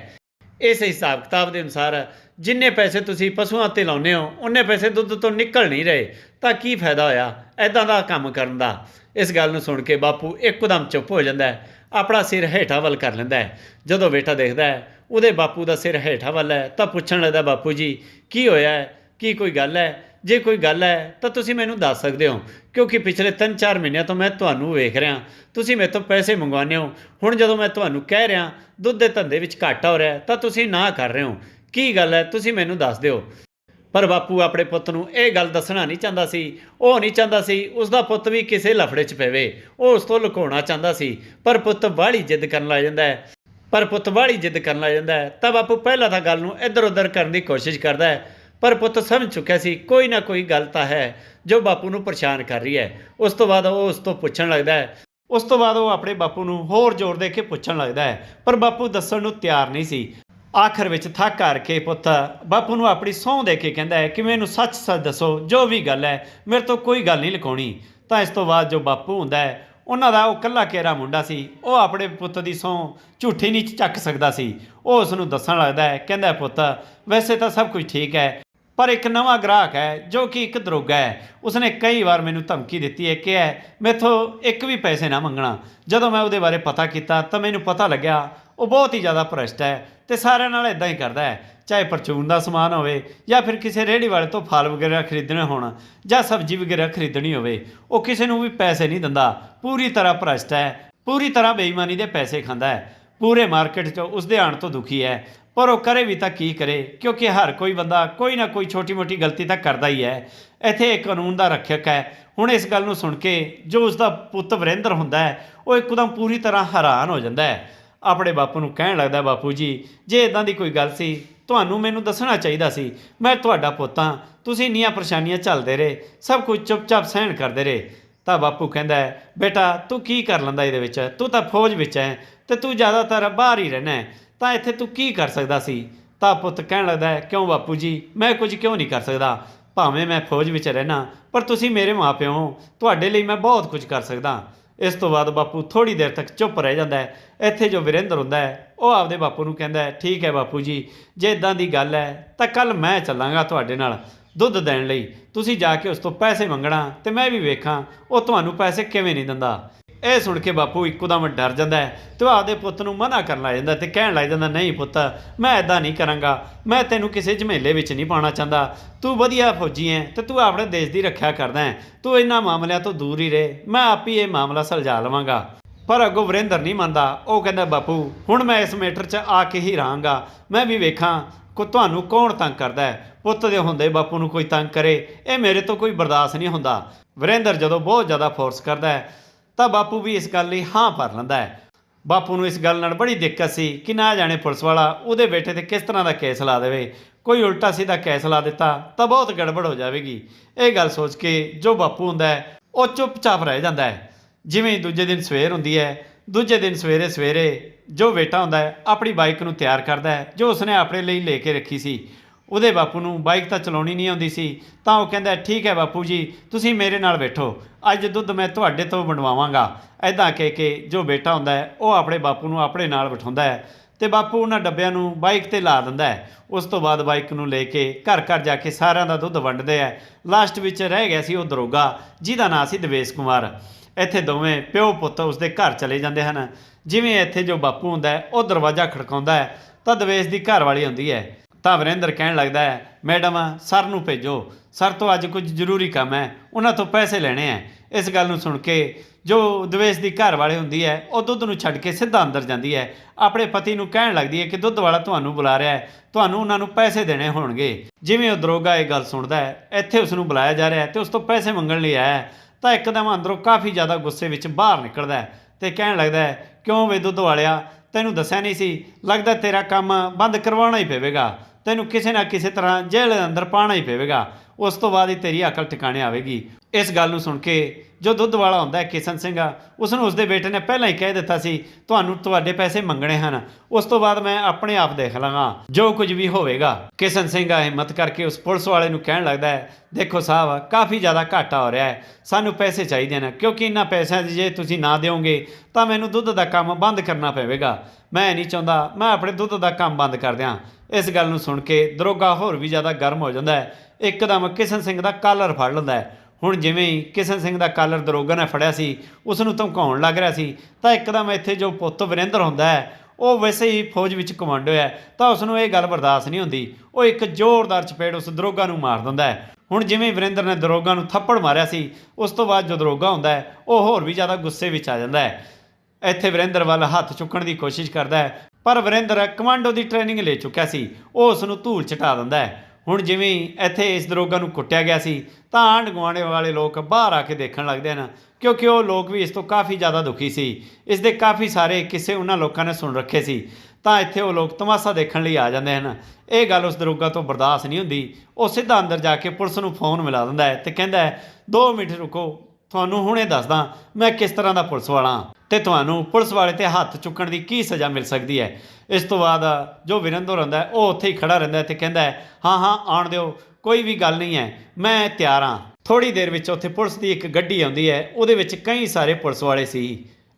ਇਸ ਹਿਸਾਬ ਕਿਤਾਬ ਦੇ ਅਨੁਸਾਰ ਜਿੰਨੇ ਪੈਸੇ ਤੁਸੀਂ ਪਸ਼ੂਆਂ ਤੇ ਲਾਉਂਦੇ ਹੋ, ਉਹਨੇ ਪੈਸੇ ਦੁੱਧ ਤੋਂ ਨਿਕਲ ਨਹੀਂ ਰਹੇ, ਤਾਂ ਕੀ ਫਾਇਦਾ ਹੋਇਆ ਐਦਾਂ ਦਾ ਕੰਮ ਕਰਨ ਦਾ? ਇਸ ਗੱਲ ਨੂੰ ਸੁਣ ਕੇ ਬਾਪੂ ਇੱਕਦਮ ਚੁੱਪ ਹੋ ਜਾਂਦਾ ਹੈ, ਆਪਣਾ ਸਿਰ ਹੇਠਾਂ ਵੱਲ ਕਰ ਲੈਂਦਾ ਹੈ। ਜਦੋਂ ਬੇਟਾ ਦੇਖਦਾ ਹੈ, ਉਹਦੇ ਬਾਪੂ ਦਾ ਸਿਰ ਹੇਠਾਂ ਵੱਲ ਹੈ, ਤਾਂ ਪੁੱਛਣ ਲੱਗਦਾ ਬਾਪੂ ਜੀ, ਕੀ ਹੋਇਆ ਹੈ? ਕੀ ਕੋਈ ਗੱਲ ਹੈ? ਜੇ ਕੋਈ ਗੱਲ ਹੈ, ਤਾਂ ਤੁਸੀਂ ਮੈਨੂੰ ਦੱਸ ਸਕਦੇ ਹੋ, ਕਿਉਂਕਿ ਪਿਛਲੇ 3-4 ਮਹੀਨਿਆਂ ਤੋਂ ਮੈਂ ਤੁਹਾਨੂੰ ਵੇਖ ਰਿਹਾ। ਤੁਸੀਂ ਮੇਰੇ ਤੋਂ ਪੈਸੇ ਮੰਗਵਾਉਂਦੇ ਹੋ। ਹੁਣ ਜਦੋਂ ਮੈਂ ਤੁਹਾਨੂੰ ਕਹਿ ਰਿਹਾ, ਦੁੱਧ ਦੇ ਧੰਦੇ ਵਿੱਚ ਘਾਟਾ ਹੋ ਰਿਹਾ, ਤਾਂ ਤੁਸੀਂ ਨਾ ਕਰ ਰਹੇ ਹੋ। ਕੀ ਗੱਲ ਹੈ, ਤੁਸੀਂ ਮੈਨੂੰ ਦੱਸ ਦਿਓ। ਪਰ ਬਾਪੂ, ਆਪਣੇ ਪੁੱਤ ਨੂੰ ਇਹ ਗੱਲ ਦੱਸਣਾ ਨਹੀਂ ਚਾਹੁੰਦਾ ਸੀ। ਉਹ ਨਹੀਂ ਚਾਹੁੰਦਾ ਸੀ ਉਸ ਦਾ ਪੁੱਤ ਵੀ ਕਿਸੇ ਲਫੜੇ 'ਚ ਪਵੇ। ਉਹ ਉਸ ਤੋਂ ਲੁਕਾਉਣਾ ਚਾਹੁੰਦਾ ਸੀ। ਪਰ ਪੁੱਤ ਬਾਹਲੀ ਜਿੱਦ ਕਰਨ ਲੱਗ ਜਾਂਦਾ ਹੈ। ਪਰ ਪੁੱਤ ਬਾਹਲੀ ਜਿੱਦ ਕਰਨ ਲੱਗ ਜਾਂਦਾ ਹੈ। ਤਾਂ ਬਾਪੂ, ਪਹਿਲਾਂ ਤਾਂ ਗੱਲ ਨੂੰ ਇੱਧਰ ਉੱਧਰ ਕਰਨ ਦੀ ਕੋਸ਼ਿਸ਼ ਕਰਦਾ ਹੈ। ਪਰ ਪੁੱਤ ਸਮਝ ਚੁੱਕਿਆ ਸੀ, ਕੋਈ ਨਾ ਕੋਈ ਗੱਲ ਤਾਂ ਹੈ, ਜੋ ਬਾਪੂ ਨੂੰ ਪਰੇਸ਼ਾਨ ਕਰ ਰਹੀ ਹੈ। ਉਸ ਤੋਂ ਬਾਅਦ ਉਹ ਉਸ ਤੋਂ ਪੁੱਛਣ ਲੱਗਦਾ ਹੈ। ਉਸ ਤੋਂ ਬਾਅਦ ਉਹ ਆਪਣੇ ਬਾਪੂ ਨੂੰ ਹੋਰ ਜ਼ੋਰ ਦੇ ਕੇ ਪੁੱਛਣ ਲੱਗਦਾ ਹੈ, ਪਰ ਬਾਪੂ ਦੱਸਣ ਨੂੰ ਤਿਆਰ ਨਹੀਂ ਸੀ। ਆਖਰ ਵਿੱਚ ਥੱਕ ਕਰਕੇ ਪੁੱਤ ਬਾਪੂ ਨੂੰ ਆਪਣੀ ਸਹੁੰ ਦੇ ਕੇ ਕਹਿੰਦਾ ਹੈ ਕਿ ਮੈਨੂੰ ਸੱਚ ਸੱਚ ਦੱਸੋ, ਜੋ ਵੀ ਗੱਲ ਹੈ, ਮੇਰੇ ਤੋਂ ਕੋਈ ਗੱਲ ਨਹੀਂ ਲੁਕਾਉਣੀ। ਤਾਂ ਇਸ ਤੋਂ ਬਾਅਦ ਜੋ ਬਾਪੂ ਹੁੰਦਾ ਹੈ, ਉਹਨਾਂ ਦਾ ਉਹ ਕੱਲਾ ਕੇਰਾ ਮੁੰਡਾ ਸੀ, ਉਹ ਆਪਣੇ ਪੁੱਤ ਦੀ ਸਹੁੰ ਝੂਠੀ ਨਹੀਂ ਚੱਕ ਸਕਦਾ ਸੀ। ਉਹ ਉਸ ਨੂੰ ਦੱਸਣ ਲੱਗਦਾ ਹੈ, ਕਹਿੰਦਾ ਪੁੱਤ, ਵੈਸੇ ਤਾਂ ਸਭ ਕੁਝ ਠੀਕ ਹੈ ਪਰ ਇੱਕ ਨਵਾਂ ਗ੍ਰਾਹਕ ਹੈ ਜੋ ਕਿ ਇੱਕ ਦਰੋਗਾ ਹੈ। ਉਸਨੇ ਕਈ ਵਾਰ ਮੈਨੂੰ ਧਮਕੀ ਦਿੱਤੀ ਹੈ ਕਿ ਹੈ ਮੈਥੋਂ ਇੱਕ ਵੀ ਪੈਸੇ ਨਾ ਮੰਗਣਾ। ਜਦੋਂ ਮੈਂ ਉਹਦੇ ਬਾਰੇ ਪਤਾ ਕੀਤਾ ਤਾਂ ਮੈਨੂੰ ਪਤਾ ਲੱਗਿਆ ਉਹ ਬਹੁਤ ਹੀ ਜ਼ਿਆਦਾ ਭ੍ਰਸ਼ਟ ਹੈ ਤੇ ਸਾਰਿਆਂ ਨਾਲ ਇਦਾਂ ਹੀ ਕਰਦਾ ਹੈ। ਚਾਹੇ ਪਰਚੂਨ ਦਾ ਸਮਾਨ ਹੋਵੇ ਜਾਂ ਫਿਰ ਕਿਸੇ ਰੇਹੜੀ ਵਾਲੇ ਤੋਂ ਫਲ ਵਗੈਰਾ ਖਰੀਦਣੇ ਹੋਣ ਜਾਂ ਸਬਜ਼ੀ ਵਗੈਰਾ ਖਰੀਦਣੀ ਹੋਵੇ, ਉਹ ਕਿਸੇ ਨੂੰ ਵੀ ਪੈਸੇ ਨਹੀਂ ਦਿੰਦਾ। ਪੂਰੀ ਤਰ੍ਹਾਂ ਭ੍ਰਸ਼ਟ ਹੈ। ਪੂਰੀ ਤਰ੍ਹਾਂ ਬੇਈਮਾਨੀ ਦੇ ਪੈਸੇ ਖਾਂਦਾ ਹੈ। ਪੂਰੇ ਮਾਰਕੀਟ 'ਚ ਉਸਦੇ ਆਣ ਤੋਂ ਦੁਖੀ ਹੈ। ਪਰ ਉਹ ਕਰੇ ਵੀ ਤਾਂ ਕੀ ਕਰੇ, ਕਿਉਂਕਿ ਹਰ ਕੋਈ ਬੰਦਾ ਕੋਈ ਨਾ ਕੋਈ ਛੋਟੀ-ਮੋਟੀ ਗਲਤੀ ਤਾਂ ਕਰਦਾ ਹੀ ਹੈ। ਇੱਥੇ ਇੱਕ ਕਾਨੂੰਨ ਦਾ ਰੱਖਿਅਕ ਹੈ। ਹੁਣ ਇਸ ਗੱਲ ਨੂੰ ਸੁਣ ਕੇ ਜੋ ਉਸਦਾ ਪੁੱਤ ਵਰਿੰਦਰ ਹੁੰਦਾ ਹੈ, ਉਹ ਇੱਕਦਮ ਪੂਰੀ ਤਰ੍ਹਾਂ ਹੈਰਾਨ ਹੋ ਜਾਂਦਾ ਹੈ। ਆਪਣੇ ਬਾਪੂ ਨੂੰ ਕਹਿਣ ਲੱਗਦਾ ਬਾਪੂ ਜੀ, ਜੇ ਇਦਾਂ ਦੀ ਕੋਈ ਗੱਲ ਸੀ, ਤੁਹਾਨੂੰ ਮੈਨੂੰ ਦੱਸਣਾ ਚਾਹੀਦਾ ਸੀ, ਮੈਂ ਤੁਹਾਡਾ ਪੁੱਤ ਹਾਂ, ਤੁਸੀਂ ਇੰਨੀਆਂ ਪਰੇਸ਼ਾਨੀਆਂ ਝੱਲਦੇ ਰਹੇ, ਸਭ ਕੁਝ ਚੁੱਪਚਾਪ ਸਹਿਣ ਕਰਦੇ ਰਹੇ। ਤਾਂ ਬਾਪੂ ਕਹਿੰਦਾ ਬੇਟਾ, ਤੂੰ ਕੀ ਕਰ ਲੈਂਦਾ ਇਹਦੇ ਵਿੱਚ? ਤੂੰ ਤਾਂ ਫੌਜ ਵਿੱਚ ਹੈ ਤੇ ਤੂੰ ਜ਼ਿਆਦਾਤਰ ਬਾਹਰ ਹੀ ਰਹਿਣਾ ਤਾਂ ਇੱਥੇ ਤੂੰ ਕੀ ਕਰ ਸਕਦਾ ਸੀ? ਤਾਂ ਪੁੱਤ ਕਹਿਣ ਲੱਗਦਾ ਕਿਉਂ ਬਾਪੂ ਜੀ? ਮੈਂ ਕੁਝ ਕਿਉਂ ਨਹੀਂ ਕਰ ਸਕਦਾ? ਭਾਵੇਂ ਮੈਂ ਫੌਜ ਵਿੱਚ ਰਹਿਣਾ, ਪਰ ਤੁਸੀਂ ਮੇਰੇ ਮਾਪਿਓ ਹੋ। ਤੁਹਾਡੇ ਲਈ ਮੈਂ ਬਹੁਤ ਕੁਝ ਕਰ ਸਕਦਾ। ਇਸ ਤੋਂ ਬਾਅਦ ਬਾਪੂ ਥੋੜੀ ਦੇਰ ਤੱਕ ਚੁੱਪ ਰਹਿ ਜਾਂਦਾ ਹੈ। ਇੱਥੇ ਜੋ ਵਿਰੇਂਦਰ ਹੁੰਦਾ ਹੈ, ਉਹ ਆਪਦੇ ਬਾਪੂ ਨੂੰ ਕਹਿੰਦਾ ਹੈ, ਠੀਕ ਹੈ ਬਾਪੂ ਜੀ, ਜੇ ਇਦਾਂ ਦੀ ਗੱਲ ਹੈ, ਤਾਂ ਕੱਲ ਮੈਂ ਚੱਲਾਂਗਾ ਤੁਹਾਡੇ ਨਾਲ ਦੁੱਧ ਦੇਣ ਲਈ। ਤੁਸੀਂ ਜਾ ਕੇ ਉਸ ਤੋਂ ਪੈਸੇ ਮੰਗਣਾ ਤੇ ਮੈਂ ਵੀ ਵੇਖਾਂ, ਉਹ ਤੁਹਾਨੂੰ ਪੈਸੇ ਕਿਵੇਂ ਨਹੀਂ ਦਿੰਦਾ? ਇਹ ਸੁਣ ਕੇ ਬਾਪੂ ਇੱਕੋਦਮ ਡਰ ਜਾਂਦਾ ਹੈ। ਤੇ ਆਪਦੇ ਪੁੱਤ ਨੂੰ ਮਨਾ ਕਰਨ ਲੱਗ ਜਾਂਦਾ ਤੇ ਕਹਿਣ ਲੱਗ ਜਾਂਦਾ, ਨਹੀਂ ਪੁੱਤ, ਮੈਂ ਐਦਾਂ ਨਹੀਂ ਕਰਾਂਗਾ। ਮੈਂ ਤੈਨੂੰ ਕਿਸੇ ਝਮੇਲੇ ਵਿੱਚ ਨਹੀਂ ਪਾਉਣਾ ਚਾਹੁੰਦਾ। ਤੂੰ ਵਧੀਆ ਫੌਜੀ ਹੈ ਤੇ ਤੂੰ ਆਪਣੇ ਦੇਸ਼ ਦੀ ਰੱਖਿਆ ਕਰਦਾ ਹੈ। ਤੂੰ ਇਹਨਾਂ ਮਾਮਲਿਆਂ ਤੋਂ ਦੂਰ ਹੀ ਰਹੇ। ਮੈਂ ਆਪ ਹੀ ਇਹ ਮਾਮਲਾ ਸੁਲਝਾ ਲਵਾਂਗਾ। ਪਰ ਅੱਗੋਂ ਵਰਿੰਦਰ ਨਹੀਂ ਮੰਨਦਾ। ਉਹ ਕਹਿੰਦਾ, ਬਾਪੂ, ਹੁਣ ਮੈਂ ਇਸ ਮੈਟਰ 'ਚ ਆ ਕੇ ਹੀ ਰਹਾਂਗਾ। ਮੈਂ ਵੀ ਵੇਖਾਂ ਕੋ ਤੁਹਾਨੂੰ ਕੌਣ ਤੰਗ ਕਰਦਾ ਹੈ। ਪੁੱਤ ਦੇ ਹੁੰਦੇ ਬਾਪੂ ਨੂੰ ਕੋਈ ਤੰਗ ਕਰੇ। ਇਹ ਮੇਰੇ ਤੋਂ ਕੋਈ ਬਰਦਾਸ਼ਤ ਨਹੀਂ ਹੁੰਦਾ। ਵਰਿੰਦਰ ਜਦੋਂ ਬਹੁਤ ਜ਼ਿਆਦਾ ਫੋਰਸ ਕਰਦਾ ਹੈ ਤਾਂ ਬਾਪੂ ਵੀ ਇਸ ਗੱਲ ਲਈ ਹਾਂ ਭਰ ਲੈਂਦਾ ਹੈ। ਬਾਪੂ ਨੂੰ ਇਸ ਗੱਲ ਨਾਲ ਬੜੀ ਦਿੱਕਤ ਸੀ ਕਿ ਨਾ ਜਾਣੇ ਪੁਲਿਸ ਵਾਲਾ ਉਹਦੇ ਬੇਟੇ ਤੇ ਕਿਸ ਤਰ੍ਹਾਂ ਦਾ ਕੇਸ ਲਾ ਦੇਵੇ। ਕੋਈ ਉਲਟਾ ਸਿੱਧਾ ਕੇਸ ਲਾ ਦਿੱਤਾ ਤਾਂ ਬਹੁਤ ਗੜਬੜ ਹੋ ਜਾਵੇਗੀ। ਇਹ ਗੱਲ ਸੋਚ ਕੇ ਜੋ ਬਾਪੂ ਹੁੰਦਾ ਹੈ, ਉਹ ਚੁੱਪਚਾਪ ਰਹਿ ਜਾਂਦਾ ਹੈ। ਜਿਵੇਂ ਦੂਜੇ ਦਿਨ ਸਵੇਰ ਹੁੰਦੀ ਹੈ, ਦੂਜੇ ਦਿਨ ਸਵੇਰੇ ਸਵੇਰੇ ਜੋ ਬੇਟਾ ਹੁੰਦਾ ਹੈ, ਆਪਣੀ ਬਾਈਕ ਨੂੰ ਤਿਆਰ ਕਰਦਾ ਹੈ, ਜੋ ਉਸਨੇ ਆਪਣੇ ਲਈ ਲੈ ਕੇ ਰੱਖੀ ਸੀ। ਉਹਦੇ ਬਾਪੂ ਨੂੰ ਬਾਈਕ ਤਾਂ ਚਲਾਉਣੀ ਨਹੀਂ ਆਉਂਦੀ ਸੀ, ਤਾਂ ਉਹ ਕਹਿੰਦਾ, ਠੀਕ ਹੈ ਬਾਪੂ ਜੀ, ਤੁਸੀਂ ਮੇਰੇ ਨਾਲ ਬੈਠੋ। ਅੱਜ ਦੁੱਧ ਮੈਂ ਤੁਹਾਡੇ ਤੋਂ ਵੰਡਵਾਵਾਂਗਾ ਐਦਾਂ ਕਹਿ ਕੇ ਜੋ ਬੇਟਾ ਹੁੰਦਾ ਹੈ, ਉਹ ਆਪਣੇ ਬਾਪੂ ਨੂੰ ਆਪਣੇ ਨਾਲ ਬਿਠਾਉਂਦਾ ਹੈ ਤੇ ਬਾਪੂ ਉਹਨਾਂ ਡੱਬਿਆਂ ਨੂੰ ਬਾਈਕ ਤੇ ਲਾ ਦਿੰਦਾ ਹੈ। ਉਸ ਤੋਂ ਬਾਅਦ ਬਾਈਕ ਨੂੰ ਲੈ ਕੇ ਘਰ ਘਰ ਜਾ ਕੇ ਸਾਰਿਆਂ ਦਾ ਦੁੱਧ ਵੰਡਦੇ ਹੈ। ਲਾਸਟ ਵਿੱਚ ਰਹਿ ਗਿਆ ਸੀ ਉਹ ਦਰੋਗਾ, ਜਿਹਦਾ ਨਾਂ ਸੀ ਦਵੇਸ਼ ਕੁਮਾਰ। ਇੱਥੇ ਦੋਵੇਂ ਪਿਓ ਪੁੱਤ ਉਸਦੇ ਘਰ ਚਲੇ ਜਾਂਦੇ ਹਨ। ਜਿਵੇਂ ਇੱਥੇ ਜੋ ਬਾਪੂ ਹੁੰਦਾ ਉਹ ਦਰਵਾਜ਼ਾ ਖੜਕਾਉਂਦਾ ਹੈ, ਤਾਂ ਦਵੇਸ਼ ਦੀ ਘਰ ਵਾਲੀ ਹੁੰਦੀ ਹੈ। ਤਾਂ ਵਰਿੰਦਰ ਕਹਿਣ ਲੱਗਦਾ ਹੈ, ਮੈਡਮ, ਸਰ ਨੂੰ ਭੇਜੋ। ਸਰ ਤੋਂ ਅੱਜ ਕੁਝ ਜ਼ਰੂਰੀ ਕੰਮ ਹੈ। ਉਹਨਾਂ ਤੋਂ ਪੈਸੇ ਲੈਣੇ ਹੈ। ਇਸ ਗੱਲ ਨੂੰ ਸੁਣ ਕੇ ਜੋ ਦਵੇਸ਼ ਦੀ ਘਰ ਵਾਲੇ ਹੁੰਦੀ ਹੈ, ਉਹ ਦੁੱਧ ਨੂੰ ਛੱਡ ਕੇ ਸਿੱਧਾ ਅੰਦਰ ਜਾਂਦੀ ਹੈ। ਆਪਣੇ ਪਤੀ ਨੂੰ ਕਹਿਣ ਲੱਗਦੀ ਹੈ ਕਿ ਦੁੱਧ ਵਾਲਾ ਤੁਹਾਨੂੰ ਬੁਲਾ ਰਿਹਾ ਹੈ। ਤੁਹਾਨੂੰ ਉਹਨਾਂ ਨੂੰ ਪੈਸੇ ਦੇਣੇ ਹੋਣਗੇ। ਜਿਵੇਂ ਉਹ ਦਰੋਗਾ ਇਹ ਗੱਲ ਸੁਣਦਾ ਹੈ, ਇੱਥੇ ਉਸ ਨੂੰ ਬੁਲਾਇਆ ਜਾ ਰਿਹਾ ਹੈ ਤੇ ਉਸ ਤੋਂ ਪੈਸੇ ਮੰਗਣ ਲਈ ਆਇਆ ਹੈ, ਤਾਂ ਇੱਕਦਮ ਅੰਦਰੋਂ ਕਾਫੀ ਜ਼ਿਆਦਾ ਗੁੱਸੇ ਵਿੱਚ ਬਾਹਰ ਨਿਕਲਦਾ ਹੈ ਤੇ ਕਹਿਣ ਲੱਗਦਾ ਹੈ, ਕਿਉਂ ਵੇ ਦੁੱਧ ਵਾਲਿਆ? ਤੈਨੂੰ ਦੱਸਿਆ ਨਹੀਂ ਸੀ? ਲੱਗਦਾ ਤੇਰਾ ਕੰਮ ਬੰਦ ਕਰਵਾਉਣਾ ਹੀ ਪਵੇਗਾ। ਤੈਨੂੰ ਕਿਸੇ ਨਾ ਕਿਸੇ ਤਰ੍ਹਾਂ ਜੇਲ੍ਹ ਦੇ ਅੰਦਰ ਪਾਣਾ ਹੀ ਪਵੇਗਾ। ਉਸ ਤੋਂ ਬਾਅਦ ਹੀ ਤੇਰੀ ਅਕਲ ਟਿਕਾਣੇ ਆਵੇਗੀ। ਇਸ ਗੱਲ ਨੂੰ ਸੁਣ ਕੇ ਜੋ ਦੁੱਧ ਵਾਲਾ ਹੁੰਦਾ ਹੈ, ਕਿਸ਼ਨ ਸਿੰਘ ਆ ਉਸ ਨੂੰ ਉਸਦੇ ਬੇਟੇ ਨੇ ਪਹਿਲਾਂ ਹੀ ਕਹਿ ਦਿੱਤਾ ਸੀ, ਤੁਹਾਨੂੰ ਤੁਹਾਡੇ ਪੈਸੇ ਮੰਗਣੇ ਹਨ। ਉਸ ਤੋਂ ਬਾਅਦ ਮੈਂ ਆਪਣੇ ਆਪ ਦੇਖ ਲਾਂਗਾ ਜੋ ਕੁਝ ਵੀ ਹੋਵੇਗਾ। ਕਿਸ਼ਨ ਸਿੰਘ ਆ ਹਿੰਮਤ ਕਰਕੇ ਉਸ ਪੁਲਿਸ ਵਾਲੇ ਨੂੰ ਕਹਿਣ ਲੱਗਦਾ ਹੈ, ਦੇਖੋ ਸਾਹਿਬ, ਕਾਫੀ ਜ਼ਿਆਦਾ ਘਾਟਾ ਹੋ ਰਿਹਾ ਹੈ। ਸਾਨੂੰ ਪੈਸੇ ਚਾਹੀਦੇ ਨੇ। ਕਿਉਂਕਿ ਇਹਨਾਂ ਪੈਸਿਆਂ ਦੀ ਜੇ ਤੁਸੀਂ ਨਾ ਦਿਓਗੇ, ਤਾਂ ਮੈਨੂੰ ਦੁੱਧ ਦਾ ਕੰਮ ਬੰਦ ਕਰਨਾ ਪਵੇਗਾ। ਮੈਂ ਨਹੀਂ ਚਾਹੁੰਦਾ, ਮੈਂ ਆਪਣੇ ਦੁੱਧ ਦਾ ਕੰਮ ਬੰਦ ਕਰ ਦਿਆਂ। ਇਸ ਗੱਲ ਨੂੰ ਸੁਣ ਕੇ ਦਰੋਗਾ ਹੋਰ ਵੀ ਜ਼ਿਆਦਾ ਗਰਮ ਹੋ ਜਾਂਦਾ ਹੈ। ਇੱਕਦਮ ਕਿਸ਼ਨ ਸਿੰਘ ਦਾ ਕਾਲਰ ਫੜ ਲੈਂਦਾ ਹੈ। ਹੁਣ ਜਿਵੇਂ ਹੀ ਕਿਸ਼ਨ ਸਿੰਘ ਦਾ ਕਾਲਰ ਦਰੋਗਾ ਨੇ ਫੜਿਆ ਸੀ, ਉਸ ਨੂੰ ਧਮਕਾਉਣ ਲੱਗ ਰਿਹਾ ਸੀ, ਤਾਂ ਇੱਕਦਮ ਇੱਥੇ ਜੋ ਪੁੱਤ ਵਰਿੰਦਰ ਹੁੰਦਾ ਹੈ, ਉਹ ਵੈਸੇ ਹੀ ਫੌਜ ਵਿੱਚ ਕਮਾਂਡੋ ਹੈ, ਤਾਂ ਉਸ ਨੂੰ ਇਹ ਗੱਲ ਬਰਦਾਸ਼ਤ ਨਹੀਂ ਹੁੰਦੀ। ਉਹ ਇੱਕ ਜ਼ੋਰਦਾਰ ਚਪੇੜ ਉਸ ਦਰੋਗਾ ਨੂੰ ਮਾਰ ਦਿੰਦਾ ਹੈ। ਹੁਣ ਜਿਵੇਂ ਹੀ ਵਰਿੰਦਰ ਨੇ ਦਰੋਗਾ ਨੂੰ ਥੱਪੜ ਮਾਰਿਆ ਸੀ, ਉਸ ਤੋਂ ਬਾਅਦ ਜੋ ਦਰੋਗਾ ਹੁੰਦਾ ਹੈ, ਉਹ ਹੋਰ ਵੀ ਜ਼ਿਆਦਾ ਗੁੱਸੇ ਵਿੱਚ ਆ ਜਾਂਦਾ ਹੈ। ਇੱਥੇ ਵਰਿੰਦਰ ਵੱਲ ਹੱਥ ਚੁੱਕਣ ਦੀ ਕੋਸ਼ਿਸ਼ ਕਰਦਾ ਹੈ ਪਰ ਵਰਿੰਦਰ ਕਮਾਂਡੋ ਦੀ ਟ੍ਰੇਨਿੰਗ ਲੈ ਚੁੱਕਿਆ ਸੀ। ਉਹ ਉਸ ਨੂੰ ਧੂਲ ਚਟਾ ਦਿੰਦਾ ਹੈ। ਹੁਣ ਜਿਵੇਂ ਇੱਥੇ ਇਸ ਦਰੋਗਾ ਨੂੰ ਕੁੱਟਿਆ ਗਿਆ ਸੀ, ਤਾਂ ਆਂਢ ਗੁਆਂਢ ਵਾਲੇ ਲੋਕ ਬਾਹਰ ਆ ਕੇ ਦੇਖਣ ਲੱਗਦੇ ਹਨ, ਕਿਉਂਕਿ ਉਹ ਲੋਕ ਵੀ ਇਸ ਤੋਂ ਕਾਫੀ ਜ਼ਿਆਦਾ ਦੁਖੀ ਸੀ। ਇਸ ਦੇ ਕਾਫੀ ਸਾਰੇ ਕਿਸੇ ਉਹਨਾਂ ਲੋਕਾਂ ਨੇ ਸੁਣ ਰੱਖੇ ਸੀ। ਤਾਂ ਇੱਥੇ ਉਹ ਲੋਕ ਤਮਾਸ਼ਾ ਦੇਖਣ ਲਈ ਆ ਜਾਂਦੇ ਹਨ। ਇਹ ਗੱਲ ਉਸ ਦਰੋਗਾ ਤੋਂ ਬਰਦਾਸ਼ਤ ਨਹੀਂ ਹੁੰਦੀ। ਉਹ ਸਿੱਧਾ ਅੰਦਰ ਜਾ ਕੇ ਪੁਲਿਸ ਨੂੰ ਫੋਨ ਮਿਲਾ ਦਿੰਦਾ ਹੈ ਤੇ ਕਹਿੰਦਾ ਹੈ 2 ਮਿੰਟ ਰੁਕੋ ਤੁਹਾਨੂੰ ਹੁਣੇ ਦੱਸਦਾ ਮੈਂ ਕਿਸ ਤਰ੍ਹਾਂ ਦਾ ਪੁਲਿਸ ਵਾਲਾ ਹਾਂ ਤੇ ਤੁਹਾਨੂੰ ਪੁਲਿਸ ਵਾਲੇ ਤੇ ਹੱਥ ਚੁੱਕਣ ਦੀ ਕੀ ਸਜ਼ਾ ਮਿਲ ਸਕਦੀ ਹੈ। ਇਸ ਤੋਂ ਬਾਅਦ ਜੋ ਵਿਰੰਦਰ ਰਹਿੰਦਾ ਉਹ ਉੱਥੇ ਹੀ ਖੜਾ ਰਹਿੰਦਾ ਹੈ ਤੇ ਕਹਿੰਦਾ ਹੈ, ਹਾਂ ਹਾਂ ਆਣ ਦਿਓ, ਕੋਈ ਵੀ ਗੱਲ ਨਹੀਂ ਹੈ, ਮੈਂ ਤਿਆਰ ਹਾਂ। ਥੋੜੀ ਦੇਰ ਵਿੱਚ ਉੱਥੇ ਪੁਲਿਸ ਦੀ ਇੱਕ ਗੱਡੀ ਆਉਂਦੀ ਹੈ, ਉਹਦੇ ਵਿੱਚ ਕਈ ਸਾਰੇ ਪੁਲਿਸ ਵਾਲੇ ਸੀ।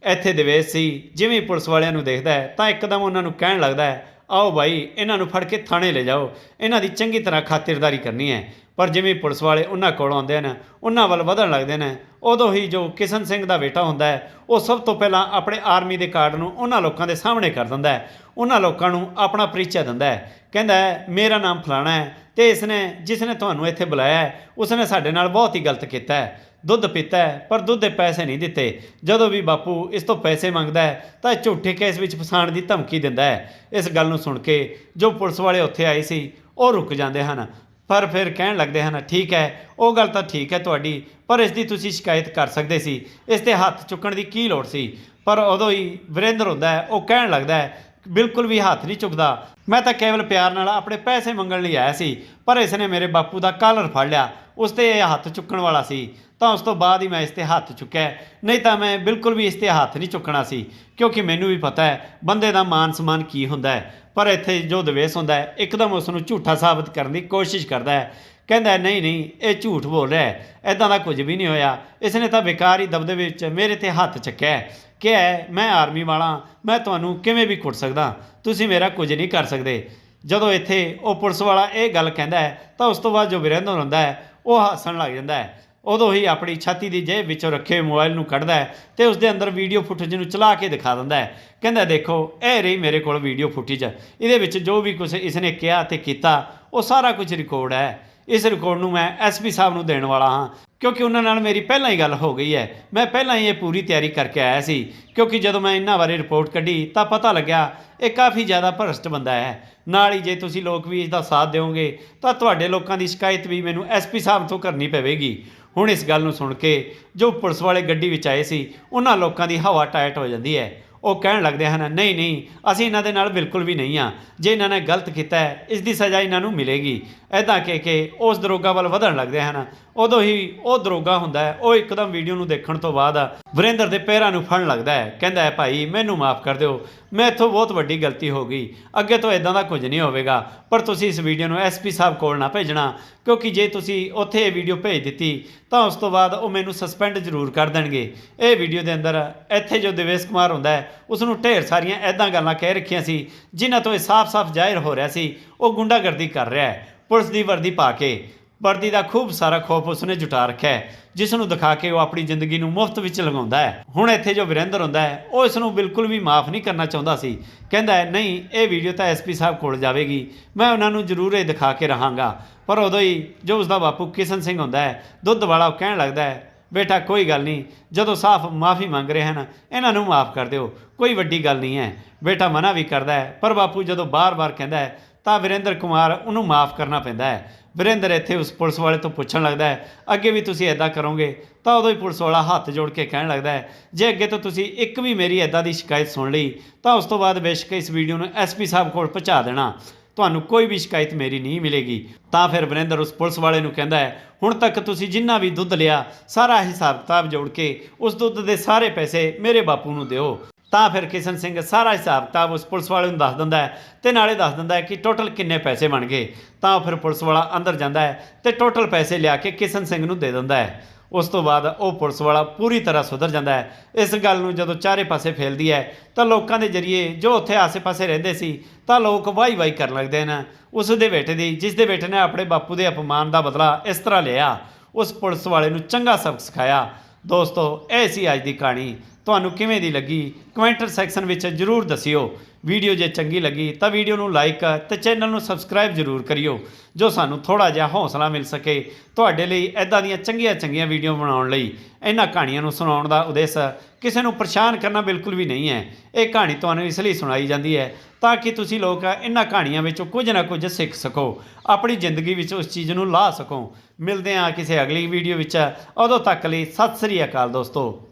ਇੱਥੇ ਦੇਵੇਸ਼ ਸੀ, ਜਿਵੇਂ ਪੁਲਿਸ ਵਾਲਿਆਂ ਨੂੰ ਦੇਖਦਾ ਹੈ, ਤਾਂ ਇੱਕਦਮ ਉਹਨਾਂ ਨੂੰ ਕਹਿਣ ਲੱਗਦਾ ਹੈ, ਆਓ ਭਾਈ ਇਹਨਾਂ ਨੂੰ ਫੜ ਕੇ ਥਾਣੇ ਲੈ ਜਾਓ, ਇਹਨਾਂ ਦੀ ਚੰਗੀ ਤਰ੍ਹਾਂ ਖਾਤਰਦਾਰੀ ਕਰਨੀ ਹੈ। ਪਰ ਜਿਵੇਂ ਪੁਲਿਸ ਵਾਲੇ ਉਹਨਾਂ ਕੋਲ ਆਉਂਦੇ ਨੇ, ਉਹਨਾਂ ਵੱਲ ਵਧਣ ਲੱਗਦੇ ਨੇ, ਉਦੋਂ ਹੀ ਜੋ ਕਿਸ਼ਨ ਸਿੰਘ ਦਾ ਬੇਟਾ ਹੁੰਦਾ ਹੈ, ਉਹ ਸਭ ਤੋਂ ਪਹਿਲਾਂ ਆਪਣੇ ਆਰਮੀ ਦੇ ਕਾਰਡ ਨੂੰ ਉਹਨਾਂ ਲੋਕਾਂ ਦੇ ਸਾਹਮਣੇ ਕਰ ਦਿੰਦਾ ਹੈ, ਉਹਨਾਂ ਲੋਕਾਂ ਨੂੰ ਆਪਣਾ ਪਰਿਚੈ ਦਿੰਦਾ ਹੈ, ਕਹਿੰਦਾ ਹੈ, ਮੇਰਾ ਨਾਮ ਫਲਾਣਾ ਹੈ ਤੇ ਇਸਨੇ ਜਿਸਨੇ ਤੁਹਾਨੂੰ ਇੱਥੇ ਬੁਲਾਇਆ ਹੈ ਉਸਨੇ ਸਾਡੇ ਨਾਲ ਬਹੁਤ ਹੀ ਗਲਤ ਕੀਤਾ ਹੈ, ਦੁੱਧ ਪੀਤਾ ਹੈ, ਪਰ ਦੁੱਧ ਦੇ ਪੈਸੇ ਨਹੀਂ ਦਿੱਤੇ, ਜਦੋਂ ਵੀ ਬਾਪੂ ਇਸ ਤੋਂ ਪੈਸੇ ਮੰਗਦਾ ਹੈ, ਤਾਂ ਝੂਠੇ ਕੇਸ ਵਿੱਚ ਫਸਾਣ ਦੀ ਧਮਕੀ ਦਿੰਦਾ ਹੈ। ਇਸ ਗੱਲ ਨੂੰ ਸੁਣ ਕੇ ਜੋ ਪੁਲਿਸ ਵਾਲੇ ਉੱਥੇ ਆਏ ਸੀ, ਉਹ ਰੁਕ ਜਾਂਦੇ ਹਨ ਪਰ ਫਿਰ ਕਹਿਣ ਲੱਗਦੇ ਹਨ, ਠੀਕ ਹੈ, ਉਹ ਗੱਲ ਤਾਂ ਠੀਕ ਹੈ ਤੁਹਾਡੀ, ਪਰ ਇਸ ਦੀ ਤੁਸੀਂ ਸ਼ਿਕਾਇਤ ਕਰ ਸਕਦੇ ਸੀ। ਇਸ ਤੇ ਹੱਥ ਚੁੱਕਣ ਦੀ ਕੀ ਲੋੜ ਸੀ? ਪਰ ਉਦੋਂ ਹੀ ਵਰਿੰਦਰ ਹੁੰਦਾ ਹੈ, ਉਹ ਕਹਿਣ ਲੱਗਦਾ ਹੈ, ਬਿਲਕੁਲ ਵੀ ਹੱਥ ਨਹੀਂ ਚੁੱਕਦਾ। ਮੈਂ ਤਾਂ ਕੇਵਲ ਪਿਆਰ ਨਾਲ ਆਪਣੇ ਪੈਸੇ ਮੰਗਣ ਲਈ ਆਇਆ ਸੀ, ਪਰ ਇਸ ਨੇ ਮੇਰੇ ਬਾਪੂ ਦਾ ਕਾਲਰ ਫੜ ਲਿਆ। ਉਸ ਤੇ ਇਹ ਹੱਥ ਚੁੱਕਣ ਵਾਲਾ ਸੀ। ਤਾਂ ਉਸ ਤੋਂ ਬਾਅਦ ਹੀ ਮੈਂ ਇਸ ਤੇ ਹੱਥ ਚੁੱਕਿਆ ਨਹੀਂ ਤਾਂ ਮੈਂ ਬਿਲਕੁਲ ਵੀ ਇਸ ਤੇ ਹੱਥ ਨਹੀਂ ਚੁੱਕਣਾ ਸੀ, ਕਿਉਂਕਿ ਮੈਨੂੰ ਵੀ ਪਤਾ ਹੈ, ਬੰਦੇ ਦਾ ਮਾਨ ਸਨਮਾਨ ਕੀ ਹੁੰਦਾ ਹੈ। ਪਰ ਇੱਥੇ ਜੋ ਦਵੇਸ਼ ਹੁੰਦਾ ਹੈ, ਇੱਕਦਮ ਉਸ ਨੂੰ ਝੂਠਾ ਸਾਬਤ ਕਰਨ ਦੀ ਕੋਸ਼ਿਸ਼ ਕਰਦਾ ਹੈ। ਕਹਿੰਦਾ ਨਹੀਂ ਨਹੀਂ, ਇਹ ਝੂਠ ਬੋਲ ਰਿਹਾ ਹੈ। ਐਦਾਂ ਦਾ ਕੁਝ ਵੀ ਨਹੀਂ ਹੋਇਆ। ਇਸ ਨੇ ਤਾਂ ਬੇਕਾਰ ਹੀ ਦਬਦਬੇ ਵਿੱਚ ਮੇਰੇ ਤੇ ਹੱਥ ਚੱਕਿਆ ਕਿ ਮੈਂ ਆਰਮੀ ਵਾਲਾ, ਮੈਂ ਤੁਹਾਨੂੰ ਕਿਵੇਂ ਵੀ ਕੁੱਟ ਸਕਦਾ? ਤੁਸੀਂ ਮੇਰਾ ਕੁਝ ਨਹੀਂ ਕਰ ਸਕਦੇ। ਜਦੋਂ ਇੱਥੇ ਉਹ ਪੁਲਿਸ ਵਾਲਾ ਇਹ ਗੱਲ ਕਹਿੰਦਾ ਹੈ, ਤਾਂ ਉਸ ਤੋਂ ਬਾਅਦ ਜੋ ਵਿਰੇਂਦਰ ਹੁੰਦਾ ਹੈ, ਉਹ ਹੱਸਣ ਲੱਗ ਜਾਂਦਾ ਹੈ। ਉਦੋਂ ਹੀ ਆਪਣੀ ਛਾਤੀ ਦੀ ਜੇਬ ਵਿੱਚੋਂ ਰੱਖੇ ਹੋਏ ਮੋਬਾਈਲ ਨੂੰ ਕੱਢਦਾ ਹੈ ਤੇ ਉਸ ਦੇ ਅੰਦਰ ਵੀਡੀਓ ਫੁਟੇਜ ਨੂੰ ਚਲਾ ਕੇ ਦਿਖਾ ਦਿੰਦਾ ਹੈ। ਕਹਿੰਦਾ, ਦੇਖੋ, ਇਹ ਰਹੀ ਮੇਰੇ ਕੋਲ ਵੀਡੀਓ ਫੁਟੇਜ। ਇਹਦੇ ਵਿੱਚ ਜੋ ਵੀ ਕੁਝ ਇਸਨੇ ਕਿਹਾ ਤੇ ਕੀਤਾ, ਉਹ ਸਾਰਾ ਕੁਝ ਰਿਕਾਰਡ ਹੈ। ਇਸ ਰਿਕਾਰਡ ਨੂੰ ਮੈਂ ਐਸਪੀ ਸਾਹਿਬ ਨੂੰ ਦੇਣ ਵਾਲਾ ਹਾਂ, ਕਿਉਂਕਿ ਉਹਨਾਂ ਨਾਲ ਮੇਰੀ ਪਹਿਲਾਂ ਹੀ ਗੱਲ ਹੋ ਗਈ ਹੈ। ਮੈਂ ਪਹਿਲਾਂ ਹੀ ਇਹ ਪੂਰੀ ਤਿਆਰੀ ਕਰਕੇ ਆਇਆ ਸੀ, ਕਿਉਂਕਿ ਜਦੋਂ ਮੈਂ ਇਹਨਾਂ ਬਾਰੇ ਰਿਪੋਰਟ ਕੱਢੀ, ਤਾਂ ਪਤਾ ਲੱਗਿਆ, ਇਹ ਕਾਫੀ ਜ਼ਿਆਦਾ ਭ੍ਰਸ਼ਟ ਬੰਦਾ ਹੈ। ਨਾਲ ਹੀ ਜੇ ਤੁਸੀਂ ਲੋਕ ਵੀ ਇਸ ਦਾ ਸਾਥ ਦਿਓਗੇ, ਤਾਂ ਤੁਹਾਡੇ ਲੋਕਾਂ ਦੀ ਸ਼ਿਕਾਇਤ ਵੀ ਮੈਨੂੰ ਐਸਪੀ ਸਾਹਿਬ ਤੋਂ ਕਰਨੀ ਪਵੇਗੀ। ਹੁਣ ਇਸ ਗੱਲ ਨੂੰ ਸੁਣ ਕੇ ਜੋ ਪੁਲਿਸ ਵਾਲੇ ਗੱਡੀ ਵਿੱਚ ਆਏ ਸੀ, ਉਹਨਾਂ ਲੋਕਾਂ ਦੀ ਹਵਾ ਟਾਇਟ ਹੋ ਜਾਂਦੀ ਹੈ। ਉਹ ਕਹਿਣ ਲੱਗਦੇ ਹਨ, ਨਹੀਂ ਨਹੀਂ, ਅਸੀਂ ਇਹਨਾਂ ਦੇ ਨਾਲ ਬਿਲਕੁਲ ਵੀ ਨਹੀਂ ਆ ਜੇ ਇਹਨਾਂ ਨੇ ਗਲਤ ਕੀਤਾ ਹੈ, ਇਸ ਦੀ ਸਜ਼ਾ ਇਹਨਾਂ ਨੂੰ ਮਿਲੇਗੀ। ਐਦਾਂ ਕਹਿ ਕੇ ਉਸ ਦਰੋਗਾ ਵੱਲ ਵਧਣ ਲੱਗਦੇ ਹਨ। ਉਦੋਂ ਹੀ ਉਹ ਦਰੋਗਾ ਹੁੰਦਾ ਹੈ, ਉਹ ਇੱਕਦਮ ਵੀਡੀਓ ਨੂੰ ਦੇਖਣ ਤੋਂ ਬਾਅਦ ਵਰਿੰਦਰ ਦੇ ਪੈਰਾਂ ਨੂੰ ਫੜਨ ਲੱਗਦਾ ਹੈ। ਕਹਿੰਦਾ ਹੈ, ਭਾਈ, ਮੈਨੂੰ ਮਾਫ ਕਰ ਦਿਓ, ਮੈਂ ਇੱਥੋਂ ਬਹੁਤ ਵੱਡੀ ਗਲਤੀ ਹੋ ਗਈ। ਅੱਗੇ ਤੋਂ ਇਦਾਂ ਦਾ ਕੁਝ ਨਹੀਂ ਹੋਵੇਗਾ। ਪਰ ਤੁਸੀਂ ਇਸ ਵੀਡੀਓ ਨੂੰ ਐਸਪੀ ਸਾਹਿਬ ਕੋਲ ਨਾ ਭੇਜਣਾ। ਕਿਉਂਕਿ ਜੇ ਤੁਸੀਂ ਉੱਥੇ ਇਹ ਵੀਡੀਓ ਭੇਜ ਦਿੱਤੀ, ਤਾਂ ਉਸ ਤੋਂ ਬਾਅਦ ਉਹ ਮੈਨੂੰ ਸਸਪੈਂਡ ਜ਼ਰੂਰ ਕਰ ਦੇਣਗੇ। ਇਹ ਵੀਡੀਓ ਦੇ ਅੰਦਰ ਇੱਥੇ ਜੋ ਦਿਵੇਸ਼ ਕੁਮਾਰ ਹੁੰਦਾ ਹੈ ਉਸ ਨੂੰ ਢੇਰ ਸਾਰੀਆਂ ਐਦਾਂ ਗੱਲਾਂ ਕਹਿ ਰੱਖੀਆਂ ਸੀ, ਜਿਨ੍ਹਾਂ ਤੋਂ ਇਹ ਸਾਫ਼-ਸਾਫ਼ ਜ਼ਾਹਿਰ ਹੋ ਰਿਹਾ ਸੀ, ਉਹ ਗੁੰਡਾਗਰਦੀ ਕਰ ਰਿਹਾ ਹੈ, ਪੁਲਿਸ ਦੀ ਵਰਦੀ ਪਾ ਕੇ। ਵਰਦੀ ਦਾ ਖੂਬ ਸਾਰਾ ਖੋਫ ਉਸਨੇ ਜੁਟਾ ਰੱਖਿਆ ਹੈ, ਜਿਸ ਨੂੰ ਦਿਖਾ ਕੇ ਉਹ ਆਪਣੀ ਜ਼ਿੰਦਗੀ ਨੂੰ ਮੁਫਤ ਵਿੱਚ ਲਗਾਉਂਦਾ ਹੈ। ਹੁਣ ਇੱਥੇ ਜੋ ਵਿਰੇਂਦਰ ਹੁੰਦਾ ਹੈ, ਉਹ ਇਸ ਨੂੰ ਬਿਲਕੁਲ ਵੀ ਮਾਫ ਨਹੀਂ ਕਰਨਾ ਚਾਹੁੰਦਾ ਸੀ। ਕਹਿੰਦਾ ਹੈ, ਨਹੀਂ, ਇਹ ਵੀਡੀਓ ਤਾਂ ਐਸਪੀ ਸਾਹਿਬ ਕੋਲ ਜਾਵੇਗੀ। ਮੈਂ ਉਹਨਾਂ ਨੂੰ ਜ਼ਰੂਰ ਇਹ ਦਿਖਾ ਕੇ ਰਹਾਂਗਾ। ਪਰ ਉਦੋਂ ਹੀ ਜੋ ਉਸਦਾ ਬਾਪੂ ਕਿਸ਼ਨ ਸਿੰਘ ਹੁੰਦਾ ਹੈ, ਦੁੱਧ ਵਾਲਾ ਉਹ ਕਹਿਣ ਲੱਗਦਾ ਹੈ, ਬੇਟਾ, ਕੋਈ ਗੱਲ ਨਹੀਂ, ਜਦੋਂ ਸਾਫ਼ ਮਾਫੀ ਮੰਗ ਰਹੇ ਹਨ, ਇਹਨਾਂ ਨੂੰ ਮਾਫ ਕਰ ਦਿਓ, ਕੋਈ ਵੱਡੀ ਗੱਲ ਨਹੀਂ ਹੈ। ਬੇਟਾ ਮਨਾ ਵੀ ਕਰਦਾ ਹੈ, ਪਰ ਬਾਪੂ ਜਦੋਂ ਬਾਰ-ਬਾਰ ਕਹਿੰਦਾ ਹੈ, ਤਾਂ ਵਿਰੇਂਦਰ ਕੁਮਾਰ ਉਹਨੂੰ ਮਾਫ ਕਰਨਾ ਪੈਂਦਾ ਹੈ। ਵਰਿੰਦਰ ਇੱਥੇ ਉਸ ਪੁਲਿਸ ਵਾਲੇ ਤੋਂ ਪੁੱਛਣ ਲੱਗਦਾ ਹੈ, ਅੱਗੇ ਵੀ ਤੁਸੀਂ ਐਦਾਂ ਕਰੋਗੇ? ਤਾਂ ਉਦੋਂ ਹੀ ਪੁਲਿਸ ਵਾਲਾ ਹੱਥ ਜੋੜ ਕੇ ਕਹਿਣ ਲੱਗਦਾ ਹੈ, ਜੇ ਅੱਗੇ ਤੋਂ ਤੁਸੀਂ ਇੱਕ ਵੀ ਮੇਰੀ ਐਦਾਂ ਦੀ ਸ਼ਿਕਾਇਤ ਸੁਣ ਲਈ, ਤਾਂ ਉਸ ਤੋਂ ਬਾਅਦ ਬੇਸ਼ੱਕ ਇਸ ਵੀਡੀਓ ਨੂੰ ਐਸਪੀ ਸਾਹਿਬ ਕੋਲ ਪਹੁੰਚਾ ਦੇਣਾ। ਤੁਹਾਨੂੰ ਕੋਈ ਵੀ ਸ਼ਿਕਾਇਤ ਮੇਰੀ ਨਹੀਂ ਮਿਲੇਗੀ। ਤਾਂ ਫਿਰ ਵਰਿੰਦਰ ਉਸ ਪੁਲਿਸ ਵਾਲੇ ਨੂੰ ਕਹਿੰਦਾ ਹੈ, ਹੁਣ ਤੱਕ ਤੁਸੀਂ ਜਿੰਨਾ ਵੀ ਦੁੱਧ ਲਿਆ, ਸਾਰਾ ਹਿਸਾਬ ਕਿਤਾਬ ਜੋੜ ਕੇ ਉਸ ਦੁੱਧ ਦੇ ਸਾਰੇ ਪੈਸੇ ਮੇਰੇ ਬਾਪੂ ਨੂੰ ਦਿਓ। ਤਾਂ ਫਿਰ ਕਿਸ਼ਨ ਸਿੰਘ ਸਾਰਾ ਹਿਸਾਬ ਕਿਤਾਬ ਉਸ ਪੁਲਿਸ ਵਾਲੇ ਨੂੰ ਦੱਸ ਦਿੰਦਾ ਹੈ ਤੇ ਨਾਲੇ ਦੱਸ ਦਿੰਦਾ ਹੈ ਕਿ ਟੋਟਲ ਕਿੰਨੇ ਪੈਸੇ ਬਣ ਗਏ। ਤਾਂ ਫਿਰ ਪੁਲਿਸ ਵਾਲਾ ਅੰਦਰ ਜਾਂਦਾ ਹੈ ਤੇ ਟੋਟਲ ਪੈਸੇ ਲਿਆ ਕੇ ਕਿਸ਼ਨ ਸਿੰਘ ਨੂੰ ਦੇ ਦਿੰਦਾ ਹੈ। ਉਸ ਤੋਂ ਬਾਅਦ ਉਹ ਪੁਲਿਸ ਵਾਲਾ ਪੂਰੀ ਤਰ੍ਹਾਂ ਸੁਧਰ ਜਾਂਦਾ ਹੈ। ਇਸ ਗੱਲ ਨੂੰ ਜਦੋਂ ਚਾਰੇ ਪਾਸੇ ਫੈਲਦੀ ਹੈ ਤਾਂ ਲੋਕਾਂ ਦੇ ਜਰੀਏ ਜੋ ਉੱਥੇ ਆਸੇ-ਪਾਸੇ ਰਹਿੰਦੇ ਸੀ ਤਾਂ ਲੋਕ ਵਾਈ ਵਾਈ ਕਰਨ ਲੱਗਦੇ ਨੇ ਉਸ ਦੇ ਬੇਟੇ ਦੀ, ਜਿਸ ਦੇ ਬੇਟੇ ਨੇ ਆਪਣੇ ਬਾਪੂ ਦੇ ਅਪਮਾਨ ਦਾ ਬਦਲਾ ਇਸ ਤਰ੍ਹਾਂ ਲਿਆ, ਉਸ ਪੁਲਿਸ ਵਾਲੇ ਨੂੰ ਚੰਗਾ ਸਬਕ ਸਿਖਾਇਆ। ਦੋਸਤੋ, ਇਹ ਸੀ ਅੱਜ ਦੀ ਕਹਾਣੀ। ਤੁਹਾਨੂੰ ਕਿਵੇਂ ਦੀ ਲੱਗੀ? ਕਮੈਂਟਰ ਸੈਕਸ਼ਨ ਵਿੱਚ ਜਰੂਰ ਦੱਸਿਓ। ਵੀਡੀਓ ਜੇ ਚੰਗੀ ਲੱਗੀ ਤਾਂ ਵੀਡੀਓ ਨੂੰ ਲਾਈਕ ਤੇ ਚੈਨਲ ਨੂੰ ਸਬਸਕ੍ਰਾਈਬ ਜਰੂਰ ਕਰਿਓ, ਜੋ ਸਾਨੂੰ ਥੋੜਾ ਜਿਹਾ ਹੌਸਲਾ ਮਿਲ ਸਕੇ ਤੁਹਾਡੇ ਲਈ ਐਦਾਂ ਦੀਆਂ ਚੰਗੀਆਂ ਚੰਗੀਆਂ ਵੀਡੀਓ ਬਣਾਉਣ ਲਈ। ਇਹਨਾਂ ਕਹਾਣੀਆਂ ਨੂੰ ਸੁਣਾਉਣ ਦਾ ਉਦੇਸ਼ ਕਿਸੇ ਨੂੰ ਪਰੇਸ਼ਾਨ ਕਰਨਾ ਬਿਲਕੁਲ ਵੀ ਨਹੀਂ ਹੈ। ਇਹ ਕਹਾਣੀ ਤੁਹਾਨੂੰ ਇਸ ਲਈ ਸੁਣਾਈ ਜਾਂਦੀ ਹੈ ਤਾਂ ਕਿ ਤੁਸੀਂ ਲੋਕ ਇਹਨਾਂ ਕਹਾਣੀਆਂ ਵਿੱਚੋਂ ਕੁਝ ਨਾ ਕੁਝ ਸਿੱਖ ਸਕੋ। ਆਪਣੀ ਜ਼ਿੰਦਗੀ ਵਿੱਚ ਉਸ ਚੀਜ਼ ਨੂੰ ਲਾ ਸਕੋ। ਮਿਲਦੇ ਹਾਂ ਕਿਸੇ ਅਗਲੀ ਵੀਡੀਓ ਵਿੱਚ। ਉਦੋਂ ਤੱਕ ਲਈ ਸਤਿ ਸ੍ਰੀ ਅਕਾਲ ਦੋਸਤੋ।